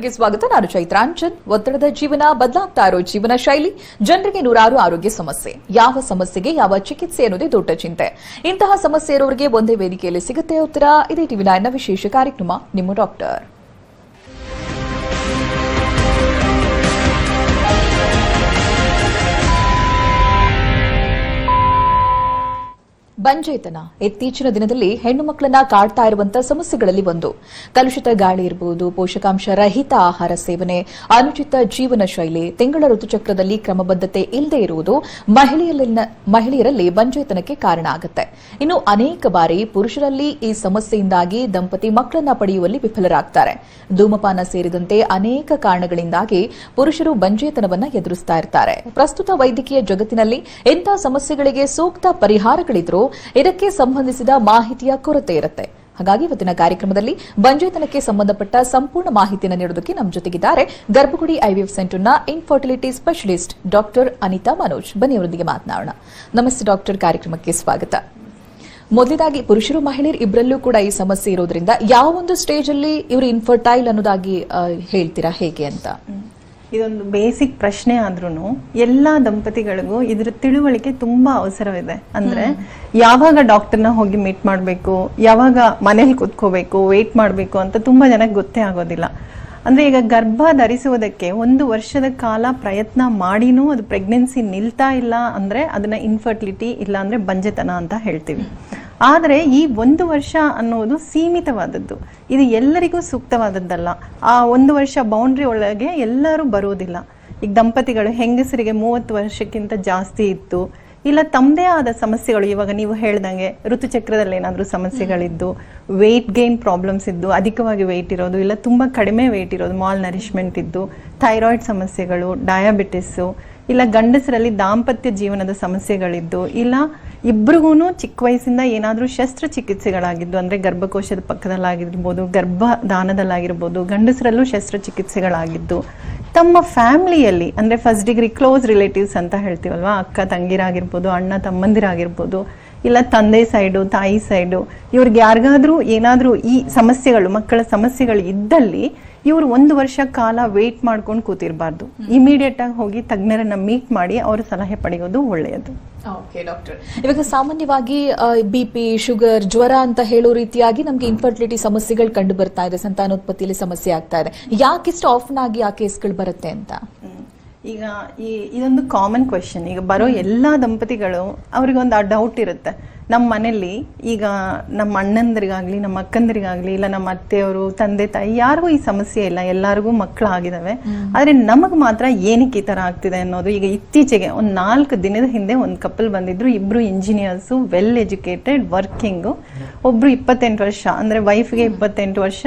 ಡಾಕ್ಟರ್ಗೆ ಸ್ವಾಗತ. ನಾನು ಚೈತ್ರಾಂಚನ್ ಒತ್ತಡದ ಜೀವನ, ಬದಲಾಗ್ತಾ ಇರೋ ಜೀವನ ಶೈಲಿ, ಜನರಿಗೆ ನೂರಾರು ಆರೋಗ್ಯ ಸಮಸ್ಯೆ. ಯಾವ ಸಮಸ್ಯೆಗೆ ಯಾವ ಚಿಕಿತ್ಸೆ ಅನ್ನೋದೇ ದೊಡ್ಡ ಚಿಂತೆ. ಇಂತಹ ಸಮಸ್ಯೆ ಇರೋರಿಗೆ ಒಂದೇ ವೇದಿಕೆಯಲ್ಲಿ ಸಿಗುತ್ತೆ ಉತ್ತರ. ಇದೇ ಟಿವಿ ನೈನ್ನ ವಿಶೇಷ ಕಾರ್ಯಕ್ರಮ. ನಿಮ್ಮ ಡಾಕ್ಟರ್. ಬಂಜೇತನ. ಇತ್ತೀಚಿನ ದಿನದಲ್ಲಿ ಹೆಣ್ಣು ಮಕ್ಕಳನ್ನ ಕಾಡ್ತಾ ಇರುವಂತಹ ಸಮಸ್ಯೆಗಳಲ್ಲಿ ಒಂದು. ಕಲುಷಿತ ಗಾಳಿ ಇರಬಹುದು ಪೋಷಕಾಂಶ ರಹಿತ ಆಹಾರ ಸೇವನೆ, ಅನುಚಿತ ಜೀವನ ಶೈಲಿ, ತಿಂಗಳ ಋತುಚಕ್ರದಲ್ಲಿ ಕ್ರಮಬದ್ಧತೆ ಇಲ್ಲದೆ ಇರುವುದು ಮಹಿಳೆಯರಲ್ಲಿ ಬಂಜೇತನಕ್ಕೆ ಕಾರಣ ಆಗುತ್ತೆ. ಇನ್ನು ಅನೇಕ ಬಾರಿ ಪುರುಷರಲ್ಲಿ ಈ ಸಮಸ್ಯೆಯಿಂದಾಗಿ ದಂಪತಿ ಮಕ್ಕಳನ್ನ ಪಡೆಯುವಲ್ಲಿ ವಿಫಲರಾಗ್ತಾರೆ. ಧೂಮಪಾನ ಸೇರಿದಂತೆ ಅನೇಕ ಕಾರಣಗಳಿಂದಾಗಿ ಪುರುಷರು ಬಂಜೇತನವನ್ನ ಎದುರಿಸ್ತಾ ಇರ್ತಾರೆ. ಪ್ರಸ್ತುತ ವೈದ್ಯಕೀಯ ಜಗತ್ತಿನಲ್ಲಿ ಇಂತಹ ಸಮಸ್ಯೆಗಳಿಗೆ ಸೂಕ್ತ ಪರಿಹಾರಗಳಿದ್ರೂ ಇದಕ್ಕೆ ಸಂಬಂಧಿಸಿದ ಮಾಹಿತಿಯ ಕೊರತೆ ಇರುತ್ತೆ. ಹಾಗಾಗಿ ಇವತ್ತಿನ ಕಾರ್ಯಕ್ರಮದಲ್ಲಿ ಬಂಜೇತನಕ್ಕೆ ಸಂಬಂಧಪಟ್ಟ ಸಂಪೂರ್ಣ ಮಾಹಿತಿಯನ್ನು ನೀಡೋದಕ್ಕೆ ನಮ್ಮ ಜೊತೆಗಿದ್ದಾರೆ Garbhagudi IVF ಸೆಂಟರ್ನ infertility specialist doctor Anitha Manoj. ಬನ್ನಿ ಅವರೊಂದಿಗೆ ಮಾತನಾಡೋಣ. ನಮಸ್ತೆ ಡಾಕ್ಟರ್, ಕಾರ್ಯಕ್ರಮಕ್ಕೆ ಸ್ವಾಗತ. ಮೊದಲಾಗಿ ಪುರುಷರು ಮಹಿಳೆಯರು ಇಬ್ಬರಲ್ಲೂ ಕೂಡ ಈ ಸಮಸ್ಯೆ ಇರೋದ್ರಿಂದ ಯಾವ ಒಂದು ಸ್ಟೇಜ್ ಅಲ್ಲಿ ಇವರು ಇನ್ಫರ್ಟೈಲ್ ಅನ್ನೋದಾಗಿ ಹೇಳ್ತೀರಾ ಹೇಗೆ ಅಂತ? ಇದೊಂದು ಬೇಸಿಕ್ ಪ್ರಶ್ನೆ ಆದ್ರೂ ಎಲ್ಲಾ ದಂಪತಿಗಳಿಗೂ ಇದ್ರ ತಿಳುವಳಿಕೆ ತುಂಬಾ ಅವಸರವಿದೆ. ಅಂದ್ರೆ ಯಾವಾಗ ಡಾಕ್ಟರ್ನ ಹೋಗಿ ಮೀಟ್ ಮಾಡಬೇಕು ಯಾವಾಗ ಮನೇಲಿ ಕುತ್ಕೋಬೇಕು ವೇಟ್ ಮಾಡಬೇಕು ಅಂತ ತುಂಬಾ ಜನಕ್ಕೆ ಗೊತ್ತೇ ಆಗೋದಿಲ್ಲ. ಅಂದ್ರೆ ಈಗ ಗರ್ಭ ಧರಿಸುವುದಕ್ಕೆ ಒಂದು ವರ್ಷದ ಕಾಲ ಪ್ರಯತ್ನ ಮಾಡಿನೂ ಅದು ಪ್ರೆಗ್ನೆನ್ಸಿ ನಿಲ್ತಾ ಇಲ್ಲ ಅಂದ್ರೆ ಅದನ್ನ ಇನ್ಫರ್ಟಿಲಿಟಿ ಇಲ್ಲ ಅಂದ್ರೆ ಬಂಜೆತನ ಅಂತ ಹೇಳ್ತೀವಿ. ಆದರೆ ಈ ಒಂದು ವರ್ಷ ಅನ್ನೋದು ಸೀಮಿತವಾದದ್ದು. ಇದು ಎಲ್ಲರಿಗೂ ಸೂಕ್ತವಾದದ್ದಲ್ಲ. ಆ ಒಂದು ವರ್ಷ ಬೌಂಡ್ರಿ ಒಳಗೆ ಎಲ್ಲರೂ ಬರೋದಿಲ್ಲ. ಈಗ ದಂಪತಿಗಳು ಹೆಂಗಸರಿಗೆ ಮೂವತ್ತು ವರ್ಷಕ್ಕಿಂತ ಜಾಸ್ತಿ ಇತ್ತು. ಇಲ್ಲ ತಮ್ಮದೇ ಆದ ಸಮಸ್ಯೆಗಳು, ಇವಾಗ ನೀವು ಹೇಳ್ದಂಗೆ ಋತುಚಕ್ರದಲ್ಲಿ ಏನಾದರೂ ಸಮಸ್ಯೆಗಳಿದ್ದು ವೆಯ್ಟ್ ಗೇನ್ ಪ್ರಾಬ್ಲಮ್ಸ್ ಇದ್ದು, ಅಧಿಕವಾಗಿ ವೆಯ್ಟ್ ಇರೋದು, ಇಲ್ಲ ತುಂಬ ಕಡಿಮೆ ವೆಯ್ಟ್ ಇರೋದು ಮಾಲ್ ನರಿಶ್ಮೆಂಟ್ ಇದ್ದು ಥೈರಾಯ್ಡ್ ಸಮಸ್ಯೆಗಳು ಡಯಾಬಿಟಿಸ್ಸು ಇಲ್ಲ ಗಂಡಸರಲ್ಲಿ ದಾಂಪತ್ಯ ಜೀವನದ ಸಮಸ್ಯೆಗಳಿದ್ದು, ಇಲ್ಲ ಇಬ್ರಿಗೂ ಚಿಕ್ಕ ವಯಸ್ಸಿಂದ ಏನಾದರೂ ಶಸ್ತ್ರಚಿಕಿತ್ಸೆಗಳಾಗಿದ್ದು, ಅಂದರೆ ಗರ್ಭಕೋಶದ ಪಕ್ಕದಲ್ಲಾಗಿರ್ಬೋದು ಗರ್ಭದಾನದಲ್ಲಾಗಿರ್ಬೋದು ಗಂಡಸರಲ್ಲೂ ಶಸ್ತ್ರಚಿಕಿತ್ಸೆಗಳಾಗಿದ್ದು, ತಮ್ಮ ಫ್ಯಾಮಿಲಿಯಲ್ಲಿ, ಅಂದರೆ ಫಸ್ಟ್ ಡಿಗ್ರಿ ಕ್ಲೋಸ್ ರಿಲೇಟಿವ್ಸ್ ಅಂತ ಹೇಳ್ತೀವಲ್ವಾ, ಅಕ್ಕ ತಂಗಿರಾಗಿರ್ಬೋದು, ಅಣ್ಣ ತಮ್ಮಂದಿರಾಗಿರ್ಬೋದು, ಇಲ್ಲ ತಂದೆ ಸೈಡು, ತಾಯಿ ಸೈಡು, ಇವ್ರಿಗೆ ಯಾರಿಗಾದರೂ ಏನಾದರೂ ಈ ಸಮಸ್ಯೆಗಳು, ಮಕ್ಕಳ ಸಮಸ್ಯೆಗಳು ಇದ್ದಲ್ಲಿ ಇವರು ಒಂದು ವರ್ಷ ಕಾಲ ವೇಟ್ ಮಾಡ್ಕೊಂಡು ಕೂತಿರಬಾರ್ದು. ಇಮಿಡಿಯೇಟ್ ಆಗಿ ಹೋಗಿ ತಜ್ಞರನ್ನ ಮೀಟ್ ಮಾಡಿ ಅವರ ಸಲಹೆ ಪಡೆಯೋದು ಒಳ್ಳೆಯದು. ಓಕೆ ಡಾಕ್ಟರ್ ಇವಾಗ ಸಾಮಾನ್ಯವಾಗಿ ಬಿ ಪಿ ಶುಗರ್ ಜ್ವರ ಅಂತ ಹೇಳೋ ರೀತಿಯಾಗಿ ನಮಗೆ ಇನ್ಫರ್ಟಿಲಿಟಿ ಸಮಸ್ಯೆಗಳು ಕಂಡು ಬರ್ತಾ ಇದೆ ಸಂತಾನೋತ್ಪತ್ತಿಯಲ್ಲಿ ಸಮಸ್ಯೆ ಆಗ್ತಾ ಇದೆ. ಯಾಕಿಷ್ಟು ಆಫನ್ ಆಗಿ ಆ ಕೇಸ್ಗಳು ಬರುತ್ತೆ ಅಂತ? ಈಗ ಈ ಇದೊಂದು ಕಾಮನ್ ಕ್ವೆಶನ್ ಈಗ ಬರೋ ಎಲ್ಲ ದಂಪತಿಗಳು ಅವ್ರಿಗೊಂದು ಆ ಡೌಟ್ ಇರುತ್ತೆ. ನಮ್ಮ ಮನೆಯಲ್ಲಿ ಈಗ ನಮ್ಮ ಅಣ್ಣಂದ್ರಿಗಾಗಲಿ ನಮ್ಮ ಅಕ್ಕಂದ್ರಿಗಾಗಲಿ ಇಲ್ಲ ನಮ್ಮ ಅತ್ತೆಯವರು ತಂದೆ ತಾಯಿ ಯಾರಿಗೂ ಈ ಸಮಸ್ಯೆ ಇಲ್ಲ. ಎಲ್ಲರಿಗೂ ಮಕ್ಕಳಾಗಿದ್ದಾವೆ ಆದರೆ ನಮಗೆ ಮಾತ್ರ ಏನಕ್ಕೆ ಈ ತರ ಆಗ್ತಿದೆ ಅನ್ನೋದು ಈಗ ಇತ್ತೀಚೆಗೆ ಒಂದು ನಾಲ್ಕು ದಿನದ ಹಿಂದೆ ಒಂದು ಕಪಲ್ ಬಂದಿದ್ರು. ಇಬ್ಬರು ಇಂಜಿನಿಯರ್ಸು ವೆಲ್ ಎಜುಕೇಟೆಡ್ ವರ್ಕಿಂಗು ಒಬ್ರು ಇಪ್ಪತ್ತೆಂಟು ವರ್ಷ ಅಂದ್ರೆ ವೈಫ್ಗೆ ಇಪ್ಪತ್ತೆಂಟು ವರ್ಷ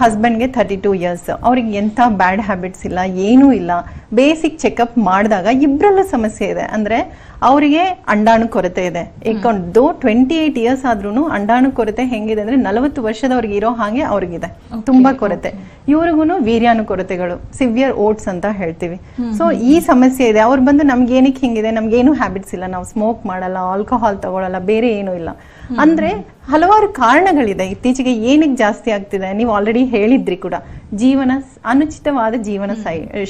ಹಸ್ಬೆಂಡ್ಗೆ ಥರ್ಟಿ ಟೂ ಇಯರ್ಸ್ ಅವ್ರಿಗೆ ಎಂಥ ಬ್ಯಾಡ್ ಹ್ಯಾಬಿಟ್ಸ್ ಇಲ್ಲ ಏನೂ ಇಲ್ಲ. ಬೇಸಿಕ್ ಚೆಕಪ್ ಮಾಡಿದಾಗ ಇಬ್ಬರಲ್ಲೂ ಸಮಸ್ಯೆ ಇದೆ. ಅಂದ್ರೆ ಅವರಿಗೆ ಅಂಡಾಣು ಕೊರತೆ ಇದೆ. ಏಕೊಂದು ಟ್ವೆಂಟಿ ಏಟ್ ಇಯರ್ಸ್ ಆದ್ರೂ ಅಂಡಾಣು ಕೊರತೆ ಹೆಂಗಿದೆ ಅಂದ್ರೆ ನಲವತ್ತು ವರ್ಷದವ್ರಿಗೆ ಇರೋ ಹಾಗೆ ಅವ್ರಿಗಿದೆ. ತುಂಬಾ ಕೊರತೆ. ಇವ್ರಿಗೂ ವೀರ್ಯಾಣು ಕೊರತೆಗಳು ಸಿವಿಯರ್ ಓಟ್ಸ್ ಅಂತ ಹೇಳ್ತೀವಿ. ಸೊ ಈ ಸಮಸ್ಯೆ ಇದೆ. ಅವ್ರು ಬಂದು ನಮ್ಗೆ ಏನಕ್ಕೆ ಹಿಂಗಿದೆ? ನಮ್ಗೇನು ಹ್ಯಾಬಿಟ್ಸ್ ಇಲ್ಲ. ನಾವು ಸ್ಮೋಕ್ ಮಾಡಲ್ಲ ಆಲ್ಕೋಹಾಲ್ ತಗೊಳಲ್ಲ ಬೇರೆ ಏನೂ ಇಲ್ಲ. ಅಂದ್ರೆ ಹಲವಾರು ಕಾರಣಗಳಿದೆ. ಇತ್ತೀಚೆಗೆ ಏನಕ್ಕೆ ಜಾಸ್ತಿ ಆಗ್ತಿದೆ? ನೀವು ಆಲ್ರೆಡಿ ಹೇಳಿದ್ರಿ ಕೂಡ. ಜೀವನ ಅನುಚಿತವಾದ ಜೀವನ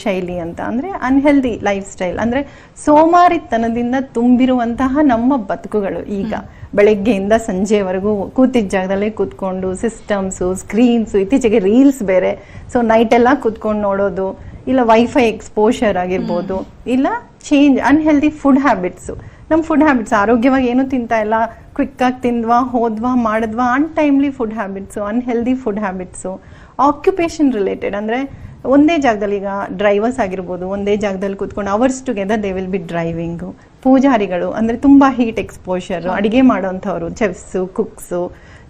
ಶೈಲಿ ಅಂತ. ಅಂದ್ರೆ ಅನ್ಹೆಲ್ದಿ ಲೈಫ್ ಸ್ಟೈಲ್ ಅಂದ್ರೆ ಸೋಮಾರಿತನದಿಂದ ತುಂಬಿರುವಂತಹ ನಮ್ಮ ಬದುಕುಗಳು ಈಗ. ಬೆಳಗ್ಗೆಯಿಂದ ಸಂಜೆವರೆಗೂ ಕೂತಿದ್ದ ಜಾಗದಲ್ಲೇ ಕೂತ್ಕೊಂಡು ಸಿಸ್ಟಮ್ಸು ಸ್ಕ್ರೀನ್ಸು ಇತ್ತೀಚೆಗೆ ರೀಲ್ಸ್ ಬೇರೆ. ಸೊ ನೈಟ್ ಎಲ್ಲ ಕೂತ್ಕೊಂಡು ನೋಡೋದು ಇಲ್ಲ ವೈಫೈ ಎಕ್ಸ್ಪೋಷರ್ ಆಗಿರ್ಬೋದು ಇಲ್ಲ ಚೇಂಜ್ ಅನ್ಹೆಲ್ದಿ ಫುಡ್ ಹ್ಯಾಬಿಟ್ಸು ನಮ್ಮ ಫುಡ್ ಹ್ಯಾಬಿಟ್ಸ್ ಆರೋಗ್ಯವಾಗಿ ಏನು ತಿಂತಾ ಇಲ್ಲ ಕ್ವಿಕ್ ಆಗಿ ತಿಂದ್ವಾ ಹೋದ್ವಾ ಮಾಡಿದ್ವಾ untimely food habits unhealthy food habits occupation related ಅಂದರೆ ಒಂದೇ ಜಾಗದಲ್ಲಿ ಈಗ ಡ್ರೈವರ್ಸ್ ಆಗಿರ್ಬೋದು ಒಂದೇ ಜಾಗದಲ್ಲಿ ಕೂತ್ಕೊಂಡು hours together they will be driving ಪೂಜಾರಿಗಳು ಅಂದರೆ ತುಂಬ ಹೀಟ್ ಎಕ್ಸ್ಪೋಷರ್ ಅಡುಗೆ ಮಾಡೋಂಥವ್ರು ಚೆಫ್ಸು ಕುಕ್ಸು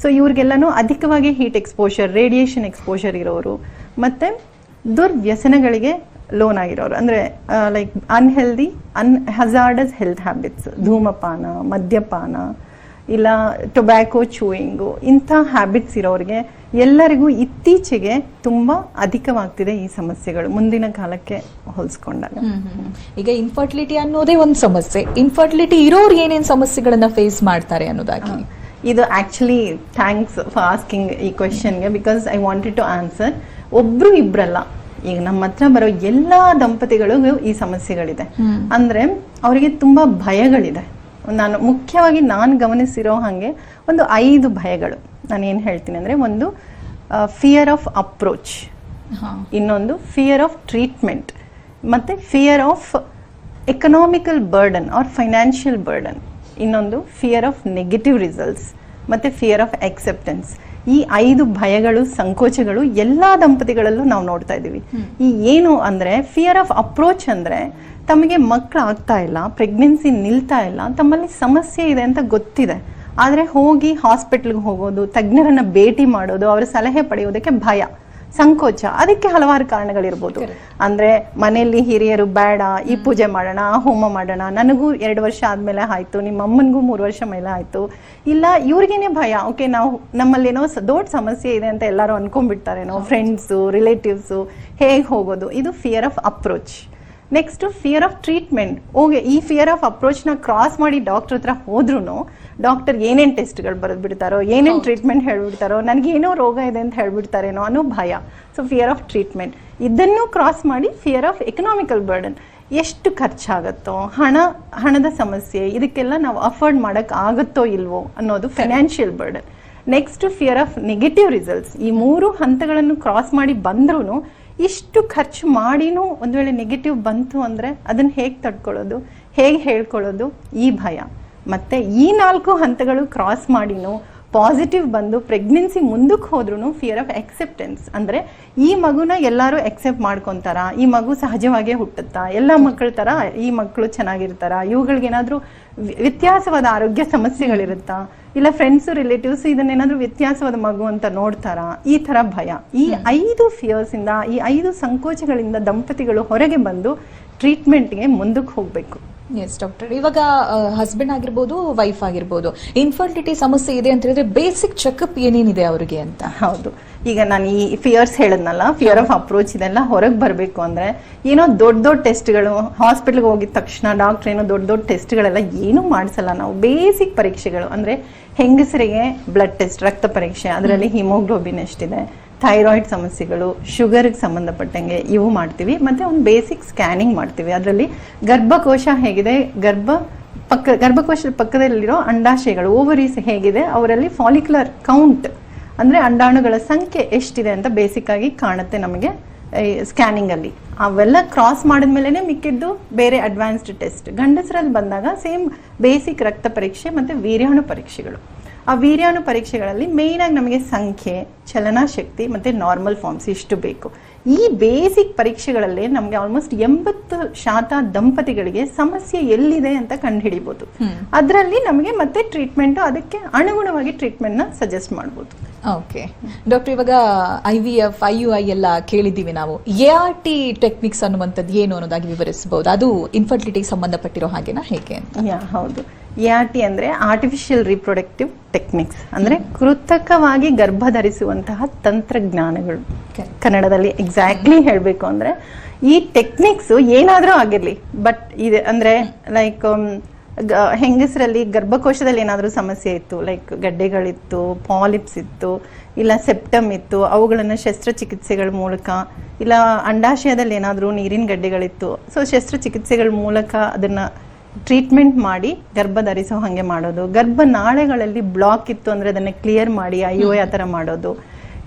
ಸೊ ಇವ್ರಿಗೆಲ್ಲನೂ ಅಧಿಕವಾಗಿ ಹೀಟ್ ಎಕ್ಸ್ಪೋಷರ್ ರೇಡಿಯೇಷನ್ ಎಕ್ಸ್ಪೋಷರ್ ಇರೋರು. ಮತ್ತು ದುರ್ವ್ಯಸನಗಳಿಗೆ ಲೋನ್ ಆಗಿರೋರು. ಅಂದರೆ like unhealthy and hazardous health habits ಧೂಮಪಾನ ಮದ್ಯಪಾನ ಇಲ್ಲ ಟೊಬ್ಯಾಕೋ ಚೂಯಿಂಗು ಇಂಥ ಹ್ಯಾಬಿಟ್ಸ್ ಇರೋರಿಗೆ ಎಲ್ಲರಿಗೂ ಇತ್ತೀಚೆಗೆ ತುಂಬ ಅಧಿಕವಾಗ್ತಿದೆ ಈ ಸಮಸ್ಯೆಗಳು. ಮುಂದಿನ ಕಾಲಕ್ಕೆ ಹೋಲಿಸ್ಕೊಂಡಾಗ. ಈಗ ಇನ್ಫರ್ಟಿಲಿಟಿ ಅನ್ನೋದೇ ಒಂದು ಸಮಸ್ಯೆ. ಇನ್ಫರ್ಟಿಲಿಟಿ ಇರೋರು ಏನೇನು ಸಮಸ್ಯೆಗಳನ್ನ ಫೇಸ್ ಮಾಡ್ತಾರೆ ಅನ್ನೋದಾಗಿ? ಇದು ಆಕ್ಚುಲಿ ಥ್ಯಾಂಕ್ಸ್ ಫಾರ್ ಆಸ್ಕಿಂಗ್ ಈ ಕ್ವೆಶನ್ಗೆ because I wanted to answer ಒಬ್ರು ಇಬ್ರಲ್ಲ ಈಗ ನಮ್ಮ ಹತ್ರ ಬರೋ ಎಲ್ಲಾ ದಂಪತಿಗಳಿಗೂ ಈ ಸಮಸ್ಯೆಗಳಿದೆ. ಅಂದ್ರೆ ಅವರಿಗೆ ತುಂಬಾ ಭಯಗಳಿದೆ. ನಾನು ಮುಖ್ಯವಾಗಿ ನಾನು ಗಮನಿಸಿರೋ ಹಾಗೆ ಒಂದು ಐದು ಭಯಗಳು. ನಾನು ಏನು ಹೇಳ್ತೀನಿ ಅಂದ್ರೆ ಒಂದು ಫಿಯರ್ ಆಫ್ ಅಪ್ರೋಚ್ ಇನ್ನೊಂದು ಫಿಯರ್ ಆಫ್ ಟ್ರೀಟ್ಮೆಂಟ್ ಮತ್ತೆ fear of economical burden or financial burden ಇನ್ನೊಂದು ಫಿಯರ್ ಆಫ್ ನೆಗೆಟಿವ್ ರಿಸಲ್ಟ್ಸ್ ಮತ್ತೆ ಫಿಯರ್ ಆಫ್ ಎಕ್ಸೆಪ್ಟೆನ್ಸ್ ಈ ಐದು ಭಯಗಳು ಸಂಕೋಚಗಳು ಎಲ್ಲಾ ದಂಪತಿಗಳಲ್ಲೂ ನಾವು ನೋಡ್ತಾ ಇದ್ದೀವಿ. ಈ ಏನು ಅಂದ್ರೆ ಫಿಯರ್ ಆಫ್ ಅಪ್ರೋಚ್ ಅಂದ್ರೆ ತಮಗೆ ಮಕ್ಕಳು ಆಗ್ತಾ ಇಲ್ಲ ಪ್ರೆಗ್ನೆನ್ಸಿ ನಿಲ್ತಾ ಇಲ್ಲ ತಮ್ಮಲ್ಲಿ ಸಮಸ್ಯೆ ಇದೆ ಅಂತ ಗೊತ್ತಿದೆ. ಆದ್ರೆ ಹೋಗಿ ಹಾಸ್ಪಿಟ್ಲ್ಗೆ ಹೋಗೋದು ತಜ್ಞರನ್ನ ಭೇಟಿ ಮಾಡೋದು ಅವರ ಸಲಹೆ ಪಡೆಯೋದಕ್ಕೆ ಭಯ. ಸಂಕೋಚ. ಅದಕ್ಕೆ ಹಲವಾರು ಕಾರಣಗಳಿರ್ಬೋದು. ಅಂದ್ರೆ ಮನೆಯಲ್ಲಿ ಹಿರಿಯರು ಬೇಡ ಈ ಪೂಜೆ ಮಾಡೋಣ ಆ ಹೋಮ ಮಾಡೋಣ ನನಗೂ ಎರಡು ವರ್ಷ ಆದ್ಮೇಲೆ ಆಯ್ತು ನಿಮ್ಮ ಅಮ್ಮನಿಗೂ ಮೂರು ವರ್ಷ ಮೇಲೆ ಆಯ್ತು. ಇಲ್ಲ ಇವ್ರಿಗೇನೆ ಭಯ. ಓಕೆ ನಾವು ನಮ್ಮಲ್ಲೇನೋ ದೊಡ್ಡ ಸಮಸ್ಯೆ ಇದೆ ಅಂತ ಎಲ್ಲರೂ ಅನ್ಕೊಂಡ್ಬಿಡ್ತಾರೇನೋ ಫ್ರೆಂಡ್ಸು ರಿಲೇಟಿವ್ಸು ಹೇಗೆ ಹೋಗೋದು? ಇದು fear of approach next fear of treatment okay ಈ ಫಿಯರ್ ಆಫ್ ಅಪ್ರೋಚ್ನ ಕ್ರಾಸ್ ಮಾಡಿ ಡಾಕ್ಟರ್ ಹತ್ರ ಹೋದ್ರೂ ಡಾಕ್ಟರ್ ಏನೇನು ಟೆಸ್ಟ್ಗಳು ಬರೆದು ಬಿಡ್ತಾರೋ ಏನೇನು ಟ್ರೀಟ್ಮೆಂಟ್ ಹೇಳ್ಬಿಡ್ತಾರೋ ನನಗೆ ಏನೋ ರೋಗ ಇದೆ ಅಂತ ಹೇಳ್ಬಿಡ್ತಾರೇನೋ ಅನ್ನೋ ಭಯ. ಸೊ ಫಿಯರ್ ಆಫ್ ಟ್ರೀಟ್ಮೆಂಟ್ ಇದನ್ನು ಕ್ರಾಸ್ ಮಾಡಿ ಫಿಯರ್ ಆಫ್ ಎಕನಾಮಿಕಲ್ ಬರ್ಡನ್ ಎಷ್ಟು ಖರ್ಚಾಗತ್ತೋ ಹಣ ಹಣದ ಸಮಸ್ಯೆ ಇದಕ್ಕೆಲ್ಲ ನಾವು ಅಫೋರ್ಡ್ ಮಾಡೋಕ್ಕೆ ಆಗುತ್ತೋ ಇಲ್ವೋ ಅನ್ನೋದು financial burden next fear of negative results ಈ ಮೂರು ಹಂತಗಳನ್ನು ಕ್ರಾಸ್ ಮಾಡಿ ಬಂದ್ರೂ ಇಷ್ಟು ಖರ್ಚು ಮಾಡಿನೂ ಒಂದು ವೇಳೆ ನೆಗೆಟಿವ್ ಬಂತು ಅಂದರೆ ಅದನ್ನ ಹೇಗೆ ತಡ್ಕೊಳ್ಳೋದು ಹೇಗೆ ಹೇಳ್ಕೊಳ್ಳೋದು? ಈ ಭಯ. ಮತ್ತೆ ಈ ನಾಲ್ಕು ಹಂತಗಳು ಕ್ರಾಸ್ ಮಾಡಿನೂ ಪಾಸಿಟಿವ್ ಬಂದು ಪ್ರೆಗ್ನೆನ್ಸಿ ಮುಂದಕ್ಕೆ ಹೋದ್ರೂ ಫಿಯರ್ ಆಫ್ ಎಕ್ಸೆಪ್ಟೆನ್ಸ್ ಅಂದ್ರೆ ಈ ಮಗುನ ಎಲ್ಲರೂ ಎಕ್ಸೆಪ್ಟ್ ಮಾಡ್ಕೊಂತಾರ? ಈ ಮಗು ಸಹಜವಾಗೇ ಹುಟ್ಟುತ್ತಾ? ಎಲ್ಲ ಮಕ್ಕಳ ತರ ಈ ಮಕ್ಕಳು ಚೆನ್ನಾಗಿರ್ತಾರ? ಇವುಗಳಿಗೇನಾದರೂ ವ್ಯತ್ಯಾಸವಾದ ಆರೋಗ್ಯ ಸಮಸ್ಯೆಗಳಿರುತ್ತಾ? ಇಲ್ಲ ಫ್ರೆಂಡ್ಸು ರಿಲೇಟಿವ್ಸ್ ಇದನ್ನೇನಾದ್ರೂ ವ್ಯತ್ಯಾಸವಾದ ಮಗು ಅಂತ ನೋಡ್ತಾರಾ? ಈ ತರ ಭಯ. ಈ ಐದು ಫಿಯರ್ಸ್ ಇಂದ ಈ ಐದು ಸಂಕೋಚಗಳಿಂದ ದಂಪತಿಗಳು ಹೊರಗೆ ಬಂದು ಟ್ರೀಟ್ಮೆಂಟ್ಗೆ ಮುಂದಕ್ಕೆ ಹೋಗ್ಬೇಕು. ಎಸ್ ಡಾಕ್ಟರ್ ಇವಾಗ ಹಸ್ಬೆಂಡ್ ಆಗಿರ್ಬೋದು ವೈಫ್ ಆಗಿರ್ಬೋದು ಇನ್ಫರ್ಟಿಲಿಟಿ ಸಮಸ್ಯೆ ಇದೆ ಅಂತ ಹೇಳಿದ್ರೆ ಬೇಸಿಕ್ ಚೆಕಪ್ ಏನೇನಿದೆ ಅವರಿಗೆ ಅಂತ? ಹೌದು. ಈಗ ನಾನು ಈ ಫಿಯರ್ಸ್ ಹೇಳದ್ನಲ್ಲ ಫಿಯರ್ ಆಫ್ ಅಪ್ರೋಚ್ ಇದೆಲ್ಲ ಹೊರಗೆ ಬರಬೇಕು ಅಂದ್ರೆ ಏನೋ ದೊಡ್ಡ ದೊಡ್ಡ ಟೆಸ್ಟ್ಗಳು ಹಾಸ್ಪಿಟ್ಲ್ಗೆ ಹೋಗಿದ ತಕ್ಷಣ ಡಾಕ್ಟರ್ ಏನೋ ದೊಡ್ಡ ದೊಡ್ಡ ಟೆಸ್ಟ್ಗಳೆಲ್ಲ ಏನೂ ಮಾಡಿಸಲ್ಲ ನಾವು. ಬೇಸಿಕ್ ಪರೀಕ್ಷೆಗಳು ಅಂದ್ರೆ ಹೆಂಗಸರಿಗೆ ಬ್ಲಡ್ ಟೆಸ್ಟ್ ರಕ್ತ ಪರೀಕ್ಷೆ ಅದರಲ್ಲಿ ಹಿಮೋಗ್ಲೋಬಿನ್ ಎಷ್ಟಿದೆ ಥೈರಾಯ್ಡ್ ಸಮಸ್ಯೆಗಳು ಶುಗರ್ಗೆ ಸಂಬಂಧಪಟ್ಟಂಗೆ ಇವು ಮಾಡ್ತೀವಿ. ಮತ್ತೆ ಒಂದು ಬೇಸಿಕ್ ಸ್ಕ್ಯಾನಿಂಗ್ ಮಾಡ್ತೀವಿ. ಅದರಲ್ಲಿ ಗರ್ಭಕೋಶ ಹೇಗಿದೆ? ಗರ್ಭ ಪಕ್ಕ, ಗರ್ಭಕೋಶದ ಪಕ್ಕದಲ್ಲಿರೋ ಅಂಡಾಶಯಗಳು ಓವರೀಸ್ ಹೇಗಿದೆ? ಅವರಲ್ಲಿ ಫಾಲಿಕ್ಯುಲರ್ ಕೌಂಟ್ ಅಂದ್ರೆ ಅಂಡಾಣುಗಳ ಸಂಖ್ಯೆ ಎಷ್ಟಿದೆ ಅಂತ ಬೇಸಿಕ್ ಆಗಿ ಕಾಣುತ್ತೆ ನಮಗೆ ಸ್ಕ್ಯಾನಿಂಗ್ ಅಲ್ಲಿ. ಅವೆಲ್ಲ ಕ್ರಾಸ್ ಮಾಡಿದ್ಮೇಲೆ ಮಿಕ್ಕಿದ್ದು ಬೇರೆ ಅಡ್ವಾನ್ಸ್ಡ್ ಟೆಸ್ಟ್ ಗಂಡಸರಲ್ಲಿ ಬಂದಾಗ ಸೇಮ್ ಬೇಸಿಕ್ ರಕ್ತ ಪರೀಕ್ಷೆ ಮತ್ತೆ ವೀರ್ಯಾಣು ಪರೀಕ್ಷೆಗಳು. ಆ ವೀರ್ಯಾಣು ಪರೀಕ್ಷೆಗಳಲ್ಲಿ ಮೇಯ್ನ್ ಆಗಿ ನಮಗೆ ಸಂಖ್ಯೆ ಚಲನಾಶಕ್ತಿ ಮತ್ತೆ ನಾರ್ಮಲ್ ಫಾರ್ಮ್ಸ್ ಇಷ್ಟು ಬೇಕು. ಈ ಬೇಸಿಕ್ ಪರೀಕ್ಷೆಗಳಲ್ಲೇ ನಮಗೆ ಆಲ್ಮೋಸ್ಟ್ ಎಂಬತ್ತು ಶಾತ ದಂಪತಿಗಳಿಗೆ ಸಮಸ್ಯೆ ಎಲ್ಲಿದೆ ಅಂತ ಕಂಡುಹಿಡಿಬಹುದು ಅದರಲ್ಲಿ ನಮಗೆ ಮತ್ತೆ ಟ್ರೀಟ್ಮೆಂಟ್ ಅದಕ್ಕೆ ಅನುಗುಣವಾಗಿ ಟ್ರೀಟ್ಮೆಂಟ್ನ ಸಜೆಸ್ಟ್ ಮಾಡಬಹುದು ಓಕೆ ಡಾಕ್ಟರ್ ಇವಾಗ I V F I U I ಎಲ್ಲ ಕೇಳಿದ್ದೀವಿ ನಾವು. ಎ ಆರ್ ಟಿ ಟೆಕ್ನಿಕ್ಸ್ ಅನ್ನುವಂಥದ್ದು ಏನು ಅನ್ನೋದಾಗಿ ವಿವರಿಸಬಹುದು ಅದು ಇನ್ಫರ್ಟಿಲಿಟಿಗೆ ಸಂಬಂಧಪಟ್ಟಿರೋ ಹಾಗೇನಾ ಹೇಗೆ ಅಂತ? ಯಾ ಹೌದು. ಎ ಆರ್ ಟಿ ಅಂದ್ರೆ ಆರ್ಟಿಫಿಷಿಯಲ್ ರಿಪ್ರೊಡಕ್ಟಿವ್ ಟೆಕ್ನಿಕ್ಸ್ ಅಂದ್ರೆ ಕೃತಕವಾಗಿ ಗರ್ಭ ಧರಿಸುವಂತಹ ತಂತ್ರಜ್ಞಾನಗಳು ಕನ್ನಡದಲ್ಲಿ ಎಕ್ಸಾಕ್ಟ್ಲಿ ಹೇಳಬೇಕು ಅಂದ್ರೆ ಈ ಟೆಕ್ನಿಕ್ಸ್ ಏನಾದ್ರೂ ಆಗಿರ್ಲಿ ಬಟ್ ಇದೆ ಅಂದ್ರೆ ಲೈಕ್ ಹೆಂಗಸರಲ್ಲಿ ಗರ್ಭಕೋಶದಲ್ಲಿ ಏನಾದ್ರೂ ಸಮಸ್ಯೆ ಇತ್ತು ಲೈಕ್ ಗಡ್ಡೆಗಳಿತ್ತು ಪಾಲಿಪ್ಸ್ ಇತ್ತು ಇಲ್ಲ ಸೆಪ್ಟಮ್ ಇತ್ತು ಅವುಗಳನ್ನ ಶಸ್ತ್ರಚಿಕಿತ್ಸೆಗಳ ಮೂಲಕ ಇಲ್ಲ ಅಂಡಾಶಯದಲ್ಲಿ ಏನಾದರೂ ನೀರಿನ ಗಡ್ಡೆಗಳಿತ್ತು ಸೊ ಶಸ್ತ್ರಚಿಕಿತ್ಸೆಗಳ ಮೂಲಕ ಅದನ್ನ ಟ್ರೀಟ್ಮೆಂಟ್ ಮಾಡಿ ಗರ್ಭ ಧರಿಸೋ ಹಾಗೆ ಮಾಡೋದು. ಗರ್ಭ ನಾಳೆಗಳಲ್ಲಿ ಬ್ಲಾಕ್ ಇತ್ತು ಅಂದ್ರೆ ಅದನ್ನ ಕ್ಲಿಯರ್ ಮಾಡಿ, ಐ ಆ ತರ ಮಾಡೋದು.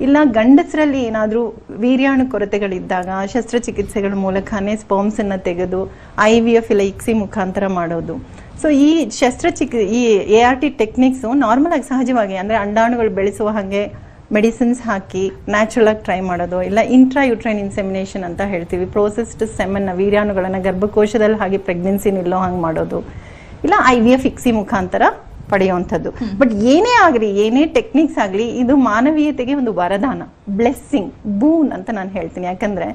ಇಲ್ಲ ಗಂಡಸರಲ್ಲಿ ಏನಾದರೂ ವೀರ್ಯಾಣು ಕೊರತೆಗಳಿದ್ದಾಗ ಶಸ್ತ್ರಚಿಕಿತ್ಸೆಗಳ ಮೂಲಕನೇ ಸ್ಪರ್ಮ್ಸ್ ಅನ್ನ ತೆಗೆದು ಐ ವಿ ಎಫ್ ಇಲ್ಲ ಇಕ್ಸಿ ಮುಖಾಂತರ ಮಾಡೋದು. ಸೊ ಈ ಶಸ್ತ್ರಚಿಕಿ, ಈ A R T techniques normal ಆಗಿ ಸಹಜವಾಗಿ ಅಂದ್ರೆ ಅಂಡಾಣುಗಳು ಬೆಳೆಸುವ ಹಾಗೆ ಮೆಡಿಸಿನ್ಸ್ ಹಾಕಿ ನ್ಯಾಚುರಲ್ ಆಗಿ ಟ್ರೈ ಮಾಡೋದು ಇಲ್ಲ ಇಂಟ್ರಾ ಯುಟ್ರೈನ್ ಇನ್ಸೆಮಿನೇಷನ್ ಅಂತ ಹೇಳ್ತೀವಿ. ಪ್ರೋಸೆಸ್ಡ್ ಸೆಮನ್ನ ವೀರ್ಯಾಣುಗಳನ್ನು ಗರ್ಭಕೋಶದಲ್ಲಿ ಹಾಗೆ ಪ್ರೆಗ್ನೆನ್ಸಿ ನಿಲ್ಲೋ ಹಂಗೆ ಮಾಡೋದು. ಇಲ್ಲ ಐ ವಿ ಎಫ್ ಇಕ್ಸಿ ಮುಖಾಂತರ ಪಡೆಯುವಂಥದ್ದು. ಬಟ್ ಏನೇ ಆಗಲಿ ಏನೇ ಟೆಕ್ನಿಕ್ಸ್ ಆಗಲಿ ಇದು ಮಾನವೀಯತೆಗೆ ಒಂದು ವರದಾನ ಬ್ಲೆಸ್ಸಿಂಗ್ ಬೂನ್ ಅಂತ ನಾನು ಹೇಳ್ತೀನಿ. ಯಾಕಂದ್ರೆ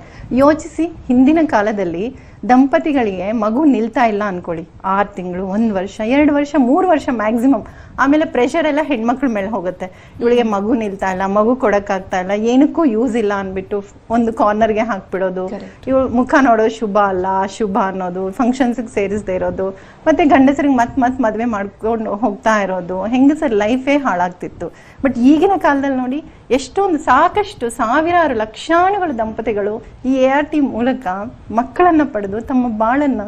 ಯೋಚಿಸಿ ಹಿಂದಿನ ಕಾಲದಲ್ಲಿ ದಂಪತಿಗಳಿಗೆ ಮಗು ನಿಲ್ತಾ ಇಲ್ಲ ಅನ್ಕೊಳ್ಳಿ. ಆರು ತಿಂಗಳು ಒಂದು ವರ್ಷ ಎರಡು ವರ್ಷ ಮೂರು ವರ್ಷ ಮ್ಯಾಕ್ಸಿಮಮ್ ಆಮೇಲೆ ಪ್ರೆಷರ್ ಎಲ್ಲ ಹೆಣ್ಮಕ್ಳ ಮೇಲೆ ಹೋಗುತ್ತೆ. ಇವಳಿಗೆ ಮಗು ನಿಲ್ತಾ ಇಲ್ಲ ಮಗು ಕೊಡಕ್ಕಾಗ್ತಾ ಇಲ್ಲ ಏನಕ್ಕೂ ಯೂಸ್ ಇಲ್ಲ ಅಂದ್ಬಿಟ್ಟು ಒಂದು ಕಾರ್ನರ್ಗೆ ಹಾಕ್ಬಿಡೋದು. ಇವಳು ಮುಖ ನೋಡೋದು ಶುಭ ಅಲ್ಲ ಅಶುಭ ಅನ್ನೋದು ಫಂಕ್ಷನ್ಸ್ಗೆ ಸೇರಿಸದೇ ಇರೋದು ಮತ್ತೆ ಗಂಡಸರಿಗೆ ಮತ್ ಮತ್ ಮದ್ವೆ ಮಾಡ್ಕೊಂಡು ಹೋಗ್ತಾ ಇರೋದು. ಹೆಂಗಸರ್ ಲೈಫೇ ಹಾಳಾಗ್ತಿತ್ತು. ಬಟ್ ಈಗಿನ ಕಾಲದಲ್ಲಿ ನೋಡಿ ಎಷ್ಟೊಂದು ಸಾಕಷ್ಟು ಸಾವಿರಾರು ಲಕ್ಷಾಣುಗಳ ದಂಪತಿಗಳು ಈ ಎ ಆರ್ ಟಿ ಮೂಲಕ ಮಕ್ಕಳನ್ನ ಪಡೆದು ತಮ್ಮ ಬಾಳನ್ನ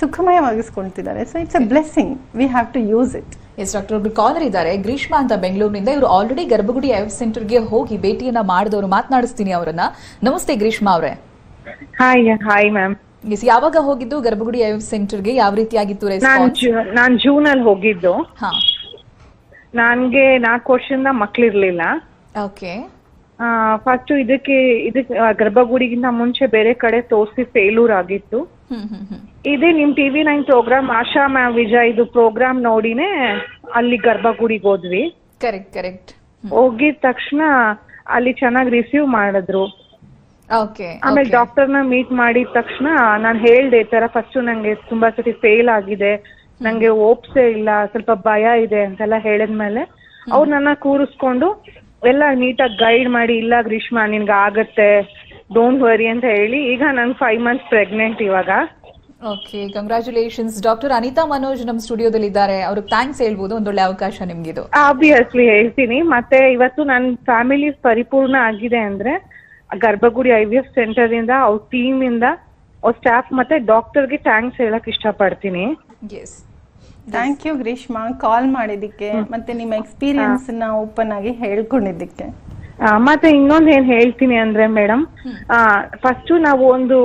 ಸುಖಮಯವಾಗಿಸ್ಕೊಳ್ತಿದ್ದಾರೆ. So it's a blessing we have to use it yes doctor ಒಬ್ರು ಕಾಲರ್ ಇದ್ದಾರೆ. ಗ್ರೀಷ್ಮಾ ಅಂತ ಬೆಂಗಳೂರಿನಿಂದ ಇವರು ಆಲ್ರೆಡಿ ಗರ್ಭಗುಡಿ ಐ ಸೆಂಟರ್ಗೆ ಹೋಗಿ ಭೇಟಿಯನ್ನ ಮಾಡಿದವರು. ಮಾತನಾಡಿಸ್ತೀನಿ ಅವರನ್ನ. ನಮಸ್ತೆ ಗ್ರೀಷ್ಮಾ ಅವರೇ. ಹಾಯ್ ಹಾಯ್ ಮ್ಯಾಮ್ ಎಸ್ ಯಾವಾಗ ಹೋಗಿದ್ದು ಗರ್ಭಗುಡಿ ಐ ಸೆಂಟರ್ಗೆ ಯಾವ ರೀತಿಯಾಗಿತ್ತು ರೆಸ್ಪಾನ್ಸ್ ನಾನ್ ಜೂನ್ ಅಲ್ಲಿ ಹೋಗಿದ್ದು. ಹಾ. ನನ್ಗೆ ನಾಲ್ಕು ವರ್ಷದಿಂದ ಮಕ್ಳಿರ್ಲಿಲ್ಲ. ಓಕೆ. ಫಸ್ಟ್ ಇದಕ್ಕೆ ಇದಕ್ಕೆ ಗರ್ಭಗುಡಿಗಿಂತ ಮುಂಚೆ ಬೇರೆ ಕಡೆ ತೋರಿಸಿ ಫೇಲೂರ್ ಆಗಿತ್ತು. ಇದೇ ನಿಮ್ TV nine program Asha ma'am Vijay ಇದು ಪ್ರೋಗ್ರಾಮ್ ನೋಡಿನೇ ಅಲ್ಲಿ ಗರ್ಭಗುಡಿಗೆ ಹೋದ್ವಿ. ಕರೆಕ್ಟ್ ಕರೆಕ್ಟ್ ಹೋಗಿದ ತಕ್ಷಣ ಅಲ್ಲಿ ಚೆನ್ನಾಗಿ ರಿಸೀವ್ ಮಾಡಿದ್ರು. ಓಕೆ ಆಮೇಲೆ ಡಾಕ್ಟರ್ನ ಮೀಟ್ ಮಾಡಿದ ತಕ್ಷಣ ನಾನು ಹೇಳ್ದೆ ಈ ತರ ಫಸ್ಟ್ ನಂಗೆ ತುಂಬಾ ಸತಿ ಫೇಲ್ ಆಗಿದೆ. ನಂಗೆ ಓಪ್ಸೇ ಇಲ್ಲ ಸ್ವಲ್ಪ ಭಯ ಇದೆ ಅಂತೆಲ್ಲ ಹೇಳಿದ್ಮೇಲೆ ಅವ್ರು ನನ್ನ ಕೂರಿಸ್ಕೊಂಡು ಎಲ್ಲ ನೀಟಾಗಿ ಗೈಡ್ ಮಾಡಿ ಇಲ್ಲ ಗ್ರೀಷ್ಮಾ ನಿನ್ಗೆ ಆಗತ್ತೆ ಡೋಂಟ್ ವರಿ ಅಂತ ಹೇಳಿ ಈಗ ನಂಗೆ ಫೈವ್ ಮಂತ್ಸ್ ಪ್ರೆಗ್ನೆಂಟ್ ಇವಾಗ. Okay congratulations doctor Anita Manoj ನಮ್ಮ ಸ್ಟುಡಿಯೋದಲ್ಲಿ ಇದ್ದಾರೆ ಅವ್ರಿಗೆ ಥ್ಯಾಂಕ್ಸ್ ಹೇಳ್ಬೋದು ಒಂದೊಳ್ಳೆ ಅವಕಾಶ ನಿಮ್ಗಿದು. ಆಬ್ವಿಯಸ್ಲಿ ಹೇಳ್ತೀನಿ. ಮತ್ತೆ ಇವತ್ತು ನನ್ನ ಫ್ಯಾಮಿಲಿ ಪರಿಪೂರ್ಣ ಆಗಿದೆ ಅಂದ್ರೆ ಗರ್ಭಗುಡಿ ಐ ವಿ ಎಫ್ ಸೆಂಟರ್ ಇಂದ ಅವ್ರ ಟೀಮ್ ಇಂದ ಅವ್ರ ಸ್ಟಾಫ್ ಮತ್ತೆ ಡಾಕ್ಟರ್ಗೆ ಥ್ಯಾಂಕ್ಸ್ ಹೇಳಕ್ ಇಷ್ಟಪಡ್ತೀನಿ. Yes thank you Greeshma call ಮಾಡಿದ್ದಕ್ಕೆ ಮತ್ತೆ ನಿಮ್ಮ ಎಕ್ಸ್ಪೀರಿಯನ್ಸ್ನ ಓಪನ್ ಆಗಿ ಹೇಳ್ಕೊಂಡಿದ್ದಕ್ಕೆ. ಮತ್ತೆ ಇನ್ನೊಂದ್ ಏನ್ ಹೇಳ್ತೀನಿ ಅಂದ್ರೆ ಮೇಡಮ್ ಫಸ್ಟ್ ನಾವು ಒಂದು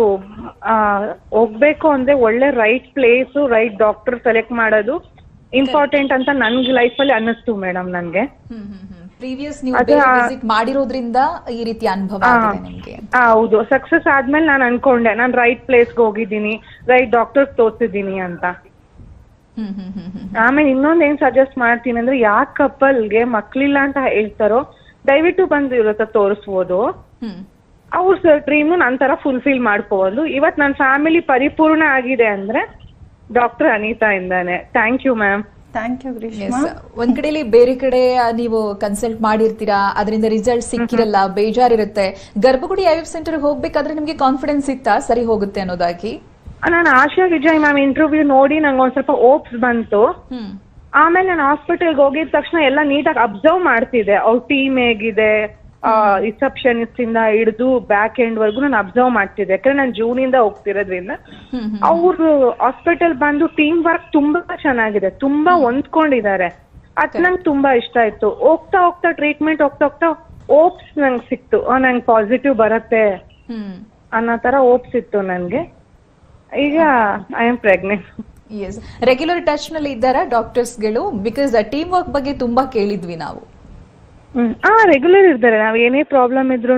ಹೋಗ್ಬೇಕು ಅಂದ್ರೆ ಒಳ್ಳೆ right place right doctor select ಮಾಡೋದು ಇಂಪಾರ್ಟೆಂಟ್ ಅಂತ ನನ್ಗೆ ಅಲ್ಲಿ ಅನ್ನಿಸ್ತು ಮೇಡಮ್ ನನ್ಗೆ. ಪ್ರೀವಿಯಸ್ ನೀವು ವಿಸಿಟ್ ಮಾಡಿರೋದ್ರಿಂದ ಈ ರೀತಿ ಅನುಭವ ಹೌದು. ಸಕ್ಸಸ್ ಆದ್ಮೇಲೆ ನಾನು ಅನ್ಕೊಂಡೆ ನಾನು ರೈಟ್ ಪ್ಲೇಸ್ಗೆ ಹೋಗಿದ್ದೀನಿ ರೈಟ್ ಡಾಕ್ಟರ್ ತೋರ್ಸಿದೀನಿ ಅಂತ. ಆಮೇಲೆ ಇನ್ನೊಂದ್ ಏನ್ ಸಜೆಸ್ಟ್ ಮಾಡ್ತೀನಿ ಅಂದ್ರೆ ಯಾಕ್ ಕಪಲ್ಗೆ ಮಕ್ಳಿಲ್ಲ ಅಂತ ಹೇಳ್ತಾರೋ ದಯವಿಟ್ಟು ಬಂದು ಇವ್ರ ಹತ್ರ ತೋರಿಸ್ಬೋದು ಅವ್ರ ಡ್ರೀಮ್ ನನ್ ತರ ಫುಲ್ಫಿಲ್ ಮಾಡ್ಕೋಬೋದು ಇವತ್ ನನ್ನ ಫ್ಯಾಮಿಲಿ ಪರಿಪೂರ್ಣ ಆಗಿದೆ ಅಂದ್ರೆ ಡಾಕ್ಟರ್ ಅನಿತಾ ಇಂದಾನೆ thank you ma'am thank you Greeshma yes ಒಂದ್ ಕಡೆಯಲ್ಲಿ ಬೇರೆ ಕಡೆ ನೀವು ಕನ್ಸಲ್ಟ್ ಮಾಡಿರ್ತೀರಾ ಅದರಿಂದ ರಿಸಲ್ಟ್ ಸಿಕ್ಕಿರಲ್ಲ ಬೇಜಾರಿರುತ್ತೆ ಗರ್ಭಗುಡಿ ಐ ಸೆಂಟರ್ ಹೋಗ್ಬೇಕಾದ್ರೆ ನಿಮ್ಗೆ ಕಾನ್ಫಿಡೆನ್ಸ್ ಇತ್ತಾ ಸರಿ ಹೋಗುತ್ತೆ ಅನ್ನೋದಾಗಿ ನಾನು ಆಶಾ ವಿಜಯ್ ಮ್ಯಾಮ್ ಇಂಟರ್ವ್ಯೂ ನೋಡಿ ನಂಗೆ ಒಂದ್ ಸ್ವಲ್ಪ ಓಪ್ಸ್ ಬಂತು. ಆಮೇಲೆ ನಾನು ಹಾಸ್ಪಿಟಲ್ಗೆ ಹೋಗಿದ ತಕ್ಷಣ ಎಲ್ಲ ನೀಟಾಗಿ ಅಬ್ಸರ್ವ್ ಮಾಡ್ತಿದ್ದೆ. ಅವ್ರ ಟೀಮ್ ಹೇಗಿದೆ ರಿಸೆಪ್ಷನಿಸ್ಟ್ ಇಂದ ಹಿಡಿದು ಬ್ಯಾಕ್ ಎಂಡ್ ವರ್ಗು ನಾನು ಅಬ್ಸರ್ವ್ ಮಾಡ್ತಿದ್ದೆ. ಯಾಕಂದ್ರೆ ನಾನು ಜೂನ್ ಇಂದ ಹೋಗ್ತಿರೋದ್ರಿಂದ. ಅವ್ರ ಹಾಸ್ಪಿಟಲ್ ಬಂದು ಟೀಮ್ ವರ್ಕ್ ತುಂಬಾ ಚೆನ್ನಾಗಿದೆ. ತುಂಬಾ ಹೊಂದ್ಕೊಂಡಿದ್ದಾರೆ. ಅದ್ ನಂಗೆ ತುಂಬಾ ಇಷ್ಟ ಆಯ್ತು. ಹೋಗ್ತಾ ಹೋಗ್ತಾ ಟ್ರೀಟ್ಮೆಂಟ್ ಹೋಗ್ತಾ ಹೋಗ್ತಾ ಓಪ್ಸ್ ನಂಗೆ ಸಿಕ್ತು. ನಂಗೆ ಪಾಸಿಟಿವ್ ಬರತ್ತೆ ಅನ್ನೋ ತರ ಓಪ್ಸ್ ಇತ್ತು ನನ್ಗೆ. ಈಗ I am pregnant yes regular ಟಚ್ನಲ್ಲಿ ಇದ್ದಾರಾ ಡಾಕ್ಟರ್ಸ್ಗಳು ಬಿಕಾಸ್ ಟೀಮ್ ವರ್ಕ್ ಬಗ್ಗೆ ತುಂಬಾ ಕೇಳಿದ್ವಿ ನಾವು. ಹ್ಮ್. ಆ ರೆಗ್ಯುಲರ್ ಇರ್ತಾರೆ. ನಾವ್ ಏನೇ ಪ್ರಾಬ್ಲಮ್ ಇದ್ರು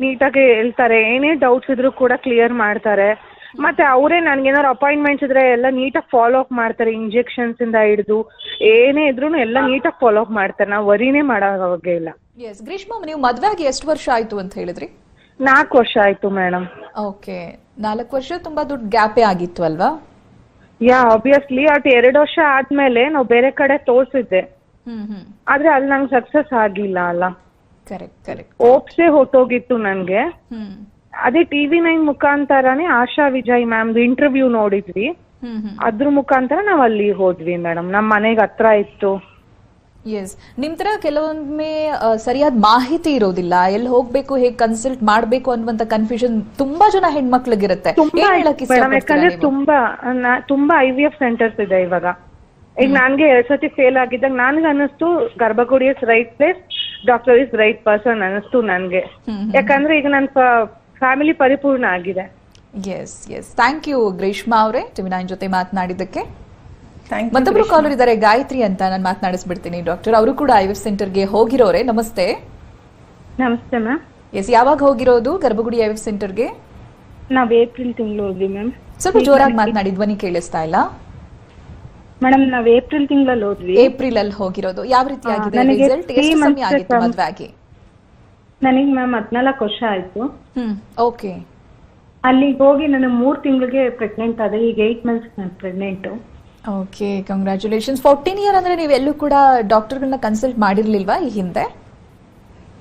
ನೀಟಾಗಿ ಹೇಳ್ತಾರೆ. ಏನೇ ಡೌಟ್ಸ್ ಇದ್ರು ಕೂಡ ಕ್ಲಿಯರ್ ಮಾಡ್ತಾರೆ. ಮತ್ತೆ ಅವರೇ ನನ್ಗೇನಾದ್ರು ಅಪಾಯಿಂಟ್ಮೆಂಟ್ಸ್ ಇದ್ರೆ ಎಲ್ಲ ನೀಟಾಗಿ ಫಾಲೋ ಅಪ್ ಮಾಡ್ತಾರೆ. ಇಂಜೆಕ್ಷನ್ಸ್ ಇಂದ ಹಿಡಿದು ಏನೇ ಇದ್ರು ಎಲ್ಲ ನೀಟಾಗಿ ಫಾಲೋ ಅಪ್ ಮಾಡ್ತಾರೆ. ನಾವು ವರಿನೇ ಮಾಡೋ ಇಲ್ಲ. ಎಸ್ ಗ್ರೀಷ್ಮಾ ನೀವು ಮದ್ವೆ ಆಗಿ ಎಷ್ಟು ವರ್ಷ ಆಯ್ತು ಅಂತ ಹೇಳಿದ್ರಿ? ನಾಲ್ಕು ವರ್ಷ ಆಯ್ತು ಮೇಡಮ್ ಓಕೆ ನಾಲ್ಕು ವರ್ಷ ತುಂಬಾ ದೊಡ್ಡ ಗ್ಯಾಪೇ ಆಗಿತ್ತು ಅಲ್ವಾ? ಯಾ ಆಬ್ವಿಯಸ್ಲಿ ಅಟ್ ಎರಡು ವರ್ಷ ಆದ್ಮೇಲೆ ನಾವು ಬೇರೆ ಕಡೆ ತೋರ್ಸಿದ್ದೆ. ಹ್ಮ್ ಹ್ಮ್. ಆದ್ರೆ ಅಲ್ಲಿ ನಂಗೆ ಸಕ್ಸಸ್ ಆಗಿಲ್ಲ ಅಲ್ಲ. ಕರೆಕ್ಟ್ ಕರೆಕ್ಟ್ ಓಪ್ಸೇ ಹೊಟ್ಟೋಗಿತ್ತು ನನ್ಗೆ ಹ್ಮ್. ಅದೇ ಟಿವಿ ನೈನ್ ಮುಖಾಂತರನೇ ಆಶಾ ವಿಜಯ್ ಮ್ಯಾಮ್ ಇಂಟರ್ವ್ಯೂ ನೋಡಿದ್ವಿ. ಹ್ಮ್ ಹ್ಮ್. ಅದ್ರ ಮುಖಾಂತರ ನಾವ್ ಅಲ್ಲಿ ಹೋದ್ವಿ ಮೇಡಮ್. ನಮ್ ಮನೆಗ್ ಹತ್ರ ಇತ್ತು. ಎಸ್ ನಿಮ್ ತರ ಕೆಲವೊಮ್ಮೆ ಸರಿಯಾದ ಮಾಹಿತಿ ಇರೋದಿಲ್ಲ. ಎಲ್ಲಿ ಹೋಗ್ಬೇಕು ಹೇಗೆ ಕನ್ಸಲ್ಟ್ ಮಾಡ್ಬೇಕು ಅನ್ನುವಂತ ಕನ್ಫ್ಯೂಷನ್ ತುಂಬಾ ಜನ ಹೆಣ್ಮಕ್ಳಿಗಿರುತ್ತೆ. ಯಾಕಂದ್ರೆ ತುಂಬಾ ತುಂಬಾ ಐ ವಿ ಎಫ್ ಸೆಂಟರ್ಸ್ ಇದೆ ಇವಾಗ. ಈಗ ನನ್ಗೆ ಎರಡ್ ಸತಿ ಫೇಲ್ ಆಗಿದ್ದಾಗ ನನ್ಗೆ ಅನ್ನಿಸ್ತು Garbhagudi is right place doctor is right person ಅನ್ನಿಸ್ತು ನನ್ಗೆ. ಯಾಕಂದ್ರೆ ಈಗ ನನ್ನ ಫ್ಯಾಮಿಲಿ ಪರಿಪೂರ್ಣ ಆಗಿದೆ. Yes yes thank you Greeshma ಅವರೇ. ಟಿವಿ ನೈನ್ ಜೊತೆ ಮಾತನಾಡಿದ್ದಕ್ಕೆ. ಮತ್ತೊಬ್ರು ಕಾಲರ್ ಇದ್ದಾರೆ ಗಾಯತ್ರಿ ಅಂತ ನಾನು ಮಾತನಾಡಿಸ್ಬಿಡ್ತೀನಿ. ಡಾಕ್ಟರ್ ಅವರು ಕೂಡ ಐ ಸೆಂಟರ್ಗೆ ಹೋಗಿರೋರೆ. ನಮಸ್ತೆ. ನಮಸ್ತೆ ಮ್ಯಾಮ್. ಎಸ್ ಯಾವಾಗ ಹೋಗಿರೋದು? ಗರ್ಭಗುಡಿ ಐ ಸೆಂಟರ್ಗೆ ನಾವ್ ಏಪ್ರಿಲ್ ತಿಂಗಳು ಹೋದ್ವಿ ಮ್ಯಾಮ್. ಸ್ವಲ್ಪ ಜೋರಾಗಿ ಮಾತನಾಡಿ ಧ್ವನಿ ಕೇಳಿಸ್ತಾ ಇಲ್ಲ? ಮೇಡಮ್ ನಾವ್ ಏಪ್ರಿಲ್ ತಿಂಗಳಲ್ಲಿ ಹೋದ್ವಿ. ಏಪ್ರಿಲ್ ಅಲ್ಲಿ ಹೋಗಿರೋದು. ಯಾವ ರೀತಿ ಆಗಿದೆ? ನನಗೆ ರಿಸಲ್ಟ್ three ಎಷ್ಟು months ಸಮಯ ಆಗಿತ್ತು ಮದ್ವೆ ಆಗಿ? ನನಗೆ ಮ್ಯಾಮ್ ಹದ್ನಾಲ್ಕು ವರ್ಷ ಆಯ್ತು. ಹ್ಮ್ ಓಕೆ ಅಲ್ಲಿಗೆ ಹೋಗಿ ನಾನು ಮೂರ್ ತಿಂಗಳಿಗೆ ಪ್ರೆಗ್ನೆಂಟ್ ಆದೆ. ಈಗ ಏಟ್ ಮಂತ್ಸ್ ನಾನು pregnant okay congratulations fourteen year ಅಂದ್ರೆ ನೀವು ಎಲ್ಲೂ ಕೂಡ ಡಾಕ್ಟರ್ಗಳನ್ನ ಕನ್ಸಲ್ಟ್ ಮಾಡಿರ್ಲಿಲ್ವಾ ಈ ಹಿಂದೆ?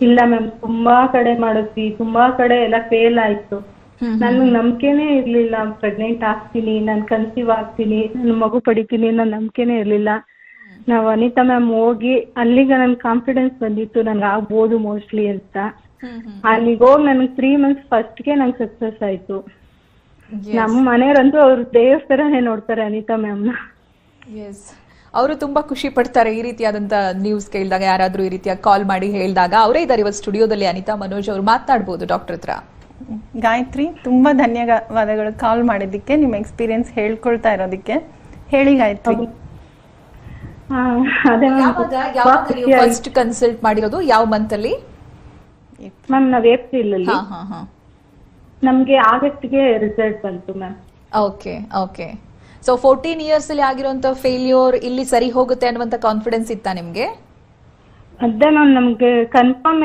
ಇಲ್ಲ ಮ್ಯಾಮ್ ತುಂಬಾ ಕಡೆ ಮಾಡಿದ್ವಿ. ತುಂಬಾ ಕಡೆ ಎಲ್ಲ ಫೇಲ್ ಆಯ್ತು. ನನ್ಗೆ ನಂಬಿಕೆನೇ ಇರ್ಲಿಲ್ಲ. ಪ್ರೆಗ್ನೆಂಟ್ ಆಗ್ತೀನಿ ನಾನು ಕನ್ಸೀವ್ ಆಗ್ತೀನಿ ನನ್ನ ಮಗು ಪಡಿತೀನಿ ಅನ್ನೋ ನಂಬಿಕೆನೇ ಇರ್ಲಿಲ್ಲ. ನಾವು ಅನಿತಾ ಮ್ಯಾಮ್ ಹೋಗಿ ಅಲ್ಲಿಗೆ ನನ್ ಕಾನ್ಫಿಡೆನ್ಸ್ ಬಂದಿತ್ತು. ನನ್ಗೆ ಆಗ್ಬೋದು ಮೋಸ್ಟ್ಲಿ ಅಂತ. ಅಲ್ಲಿಗೆ ಹೋಗಿ ನನಗೆ ತ್ರೀ ಮಂತ್ಸ್ ಫಸ್ಟ್ಗೆ ನಂಗೆ ಸಕ್ಸಸ್ ಆಯ್ತು. ನಮ್ಮ ಮನೆಯವರಂತೂ ಅವ್ರು ದೇವಸ್ಥಾನನೇ ತರನೇ ನೋಡ್ತಾರೆ ಅನಿತಾ ಮ್ಯಾಮ್ ಎಸ್ ಅವರು ತುಂಬಾ ಖುಷಿ ಪಡ್ತಾರೆ ಈ ರೀತಿಯಾದಂತ ನ್ಯೂಸ್ ಕೇಳಿದಾಗ ಯಾರಾದ್ರೂ ಈ ರೀತಿಯ ಕಾಲ್ ಮಾಡಿ ಹೇಳಿದಾಗ. ಅವರೇ ಇದ್ದಾರೆ ಇವತ್ತು ಸ್ಟುಡಿಯೋದಲ್ಲಿ ಅನಿತಾ ಮನೋಜ್ ಅವರು ಮಾತಾಡಬಹುದು ಡಾಕ್ಟರ್ ಹತ್ರ. ಗಾಯತ್ರಿ ತುಂಬಾ ಧನ್ಯವಾದಗಳು ಕಾಲ್ ಮಾಡಿದ್ದಕ್ಕೆ ನಿಮ್ಮ ಎಕ್ಸ್ಪೀರಿಯನ್ಸ್ ಹೇಳ್ಕೊಳ್ತಾ ಇರೋದಕ್ಕೆ. ಹೇಳಿ ಗಾಯತ್ರಿ. ಹಾ, ಅದೇ ಯಾವಾಗ ಯಾವಾಗ ನೀವು ಫಸ್ಟ್ ಕನ್ಸಲ್ಟ್ ಮಾಡಿರೋದು? ಯಾವ ಮಂತ್ ಅಲ್ಲಿ? ಮ್ಯಾಮ್ ನಾವು ಏಪ್ರಿಲ್ ಅಲ್ಲಿ ಹಾ ಹಾ ಹಾ. ನಮ್ಗೆ ಆಗಸ್ಟ್ಗೆ ರಿಸಲ್ಟ್ ಬಂತು ma'am okay okay so fourteen years ಅಲ್ಲಿ ಆಗಿರುವಂತ ಫೇಲ್ಯೂರ್ ಇಲ್ಲಿ ಸರಿ ಹೋಗುತ್ತೆ ಅನ್ನುವಂತ ಕಾನ್ಫಿಡೆನ್ಸ್ ಇತ್ತಾ ನಿಮ್ಗೆ? ಅದೇ ಮ್ಯಾಮ್ ನಮ್ಗೆ ಕನ್ಫರ್ಮ್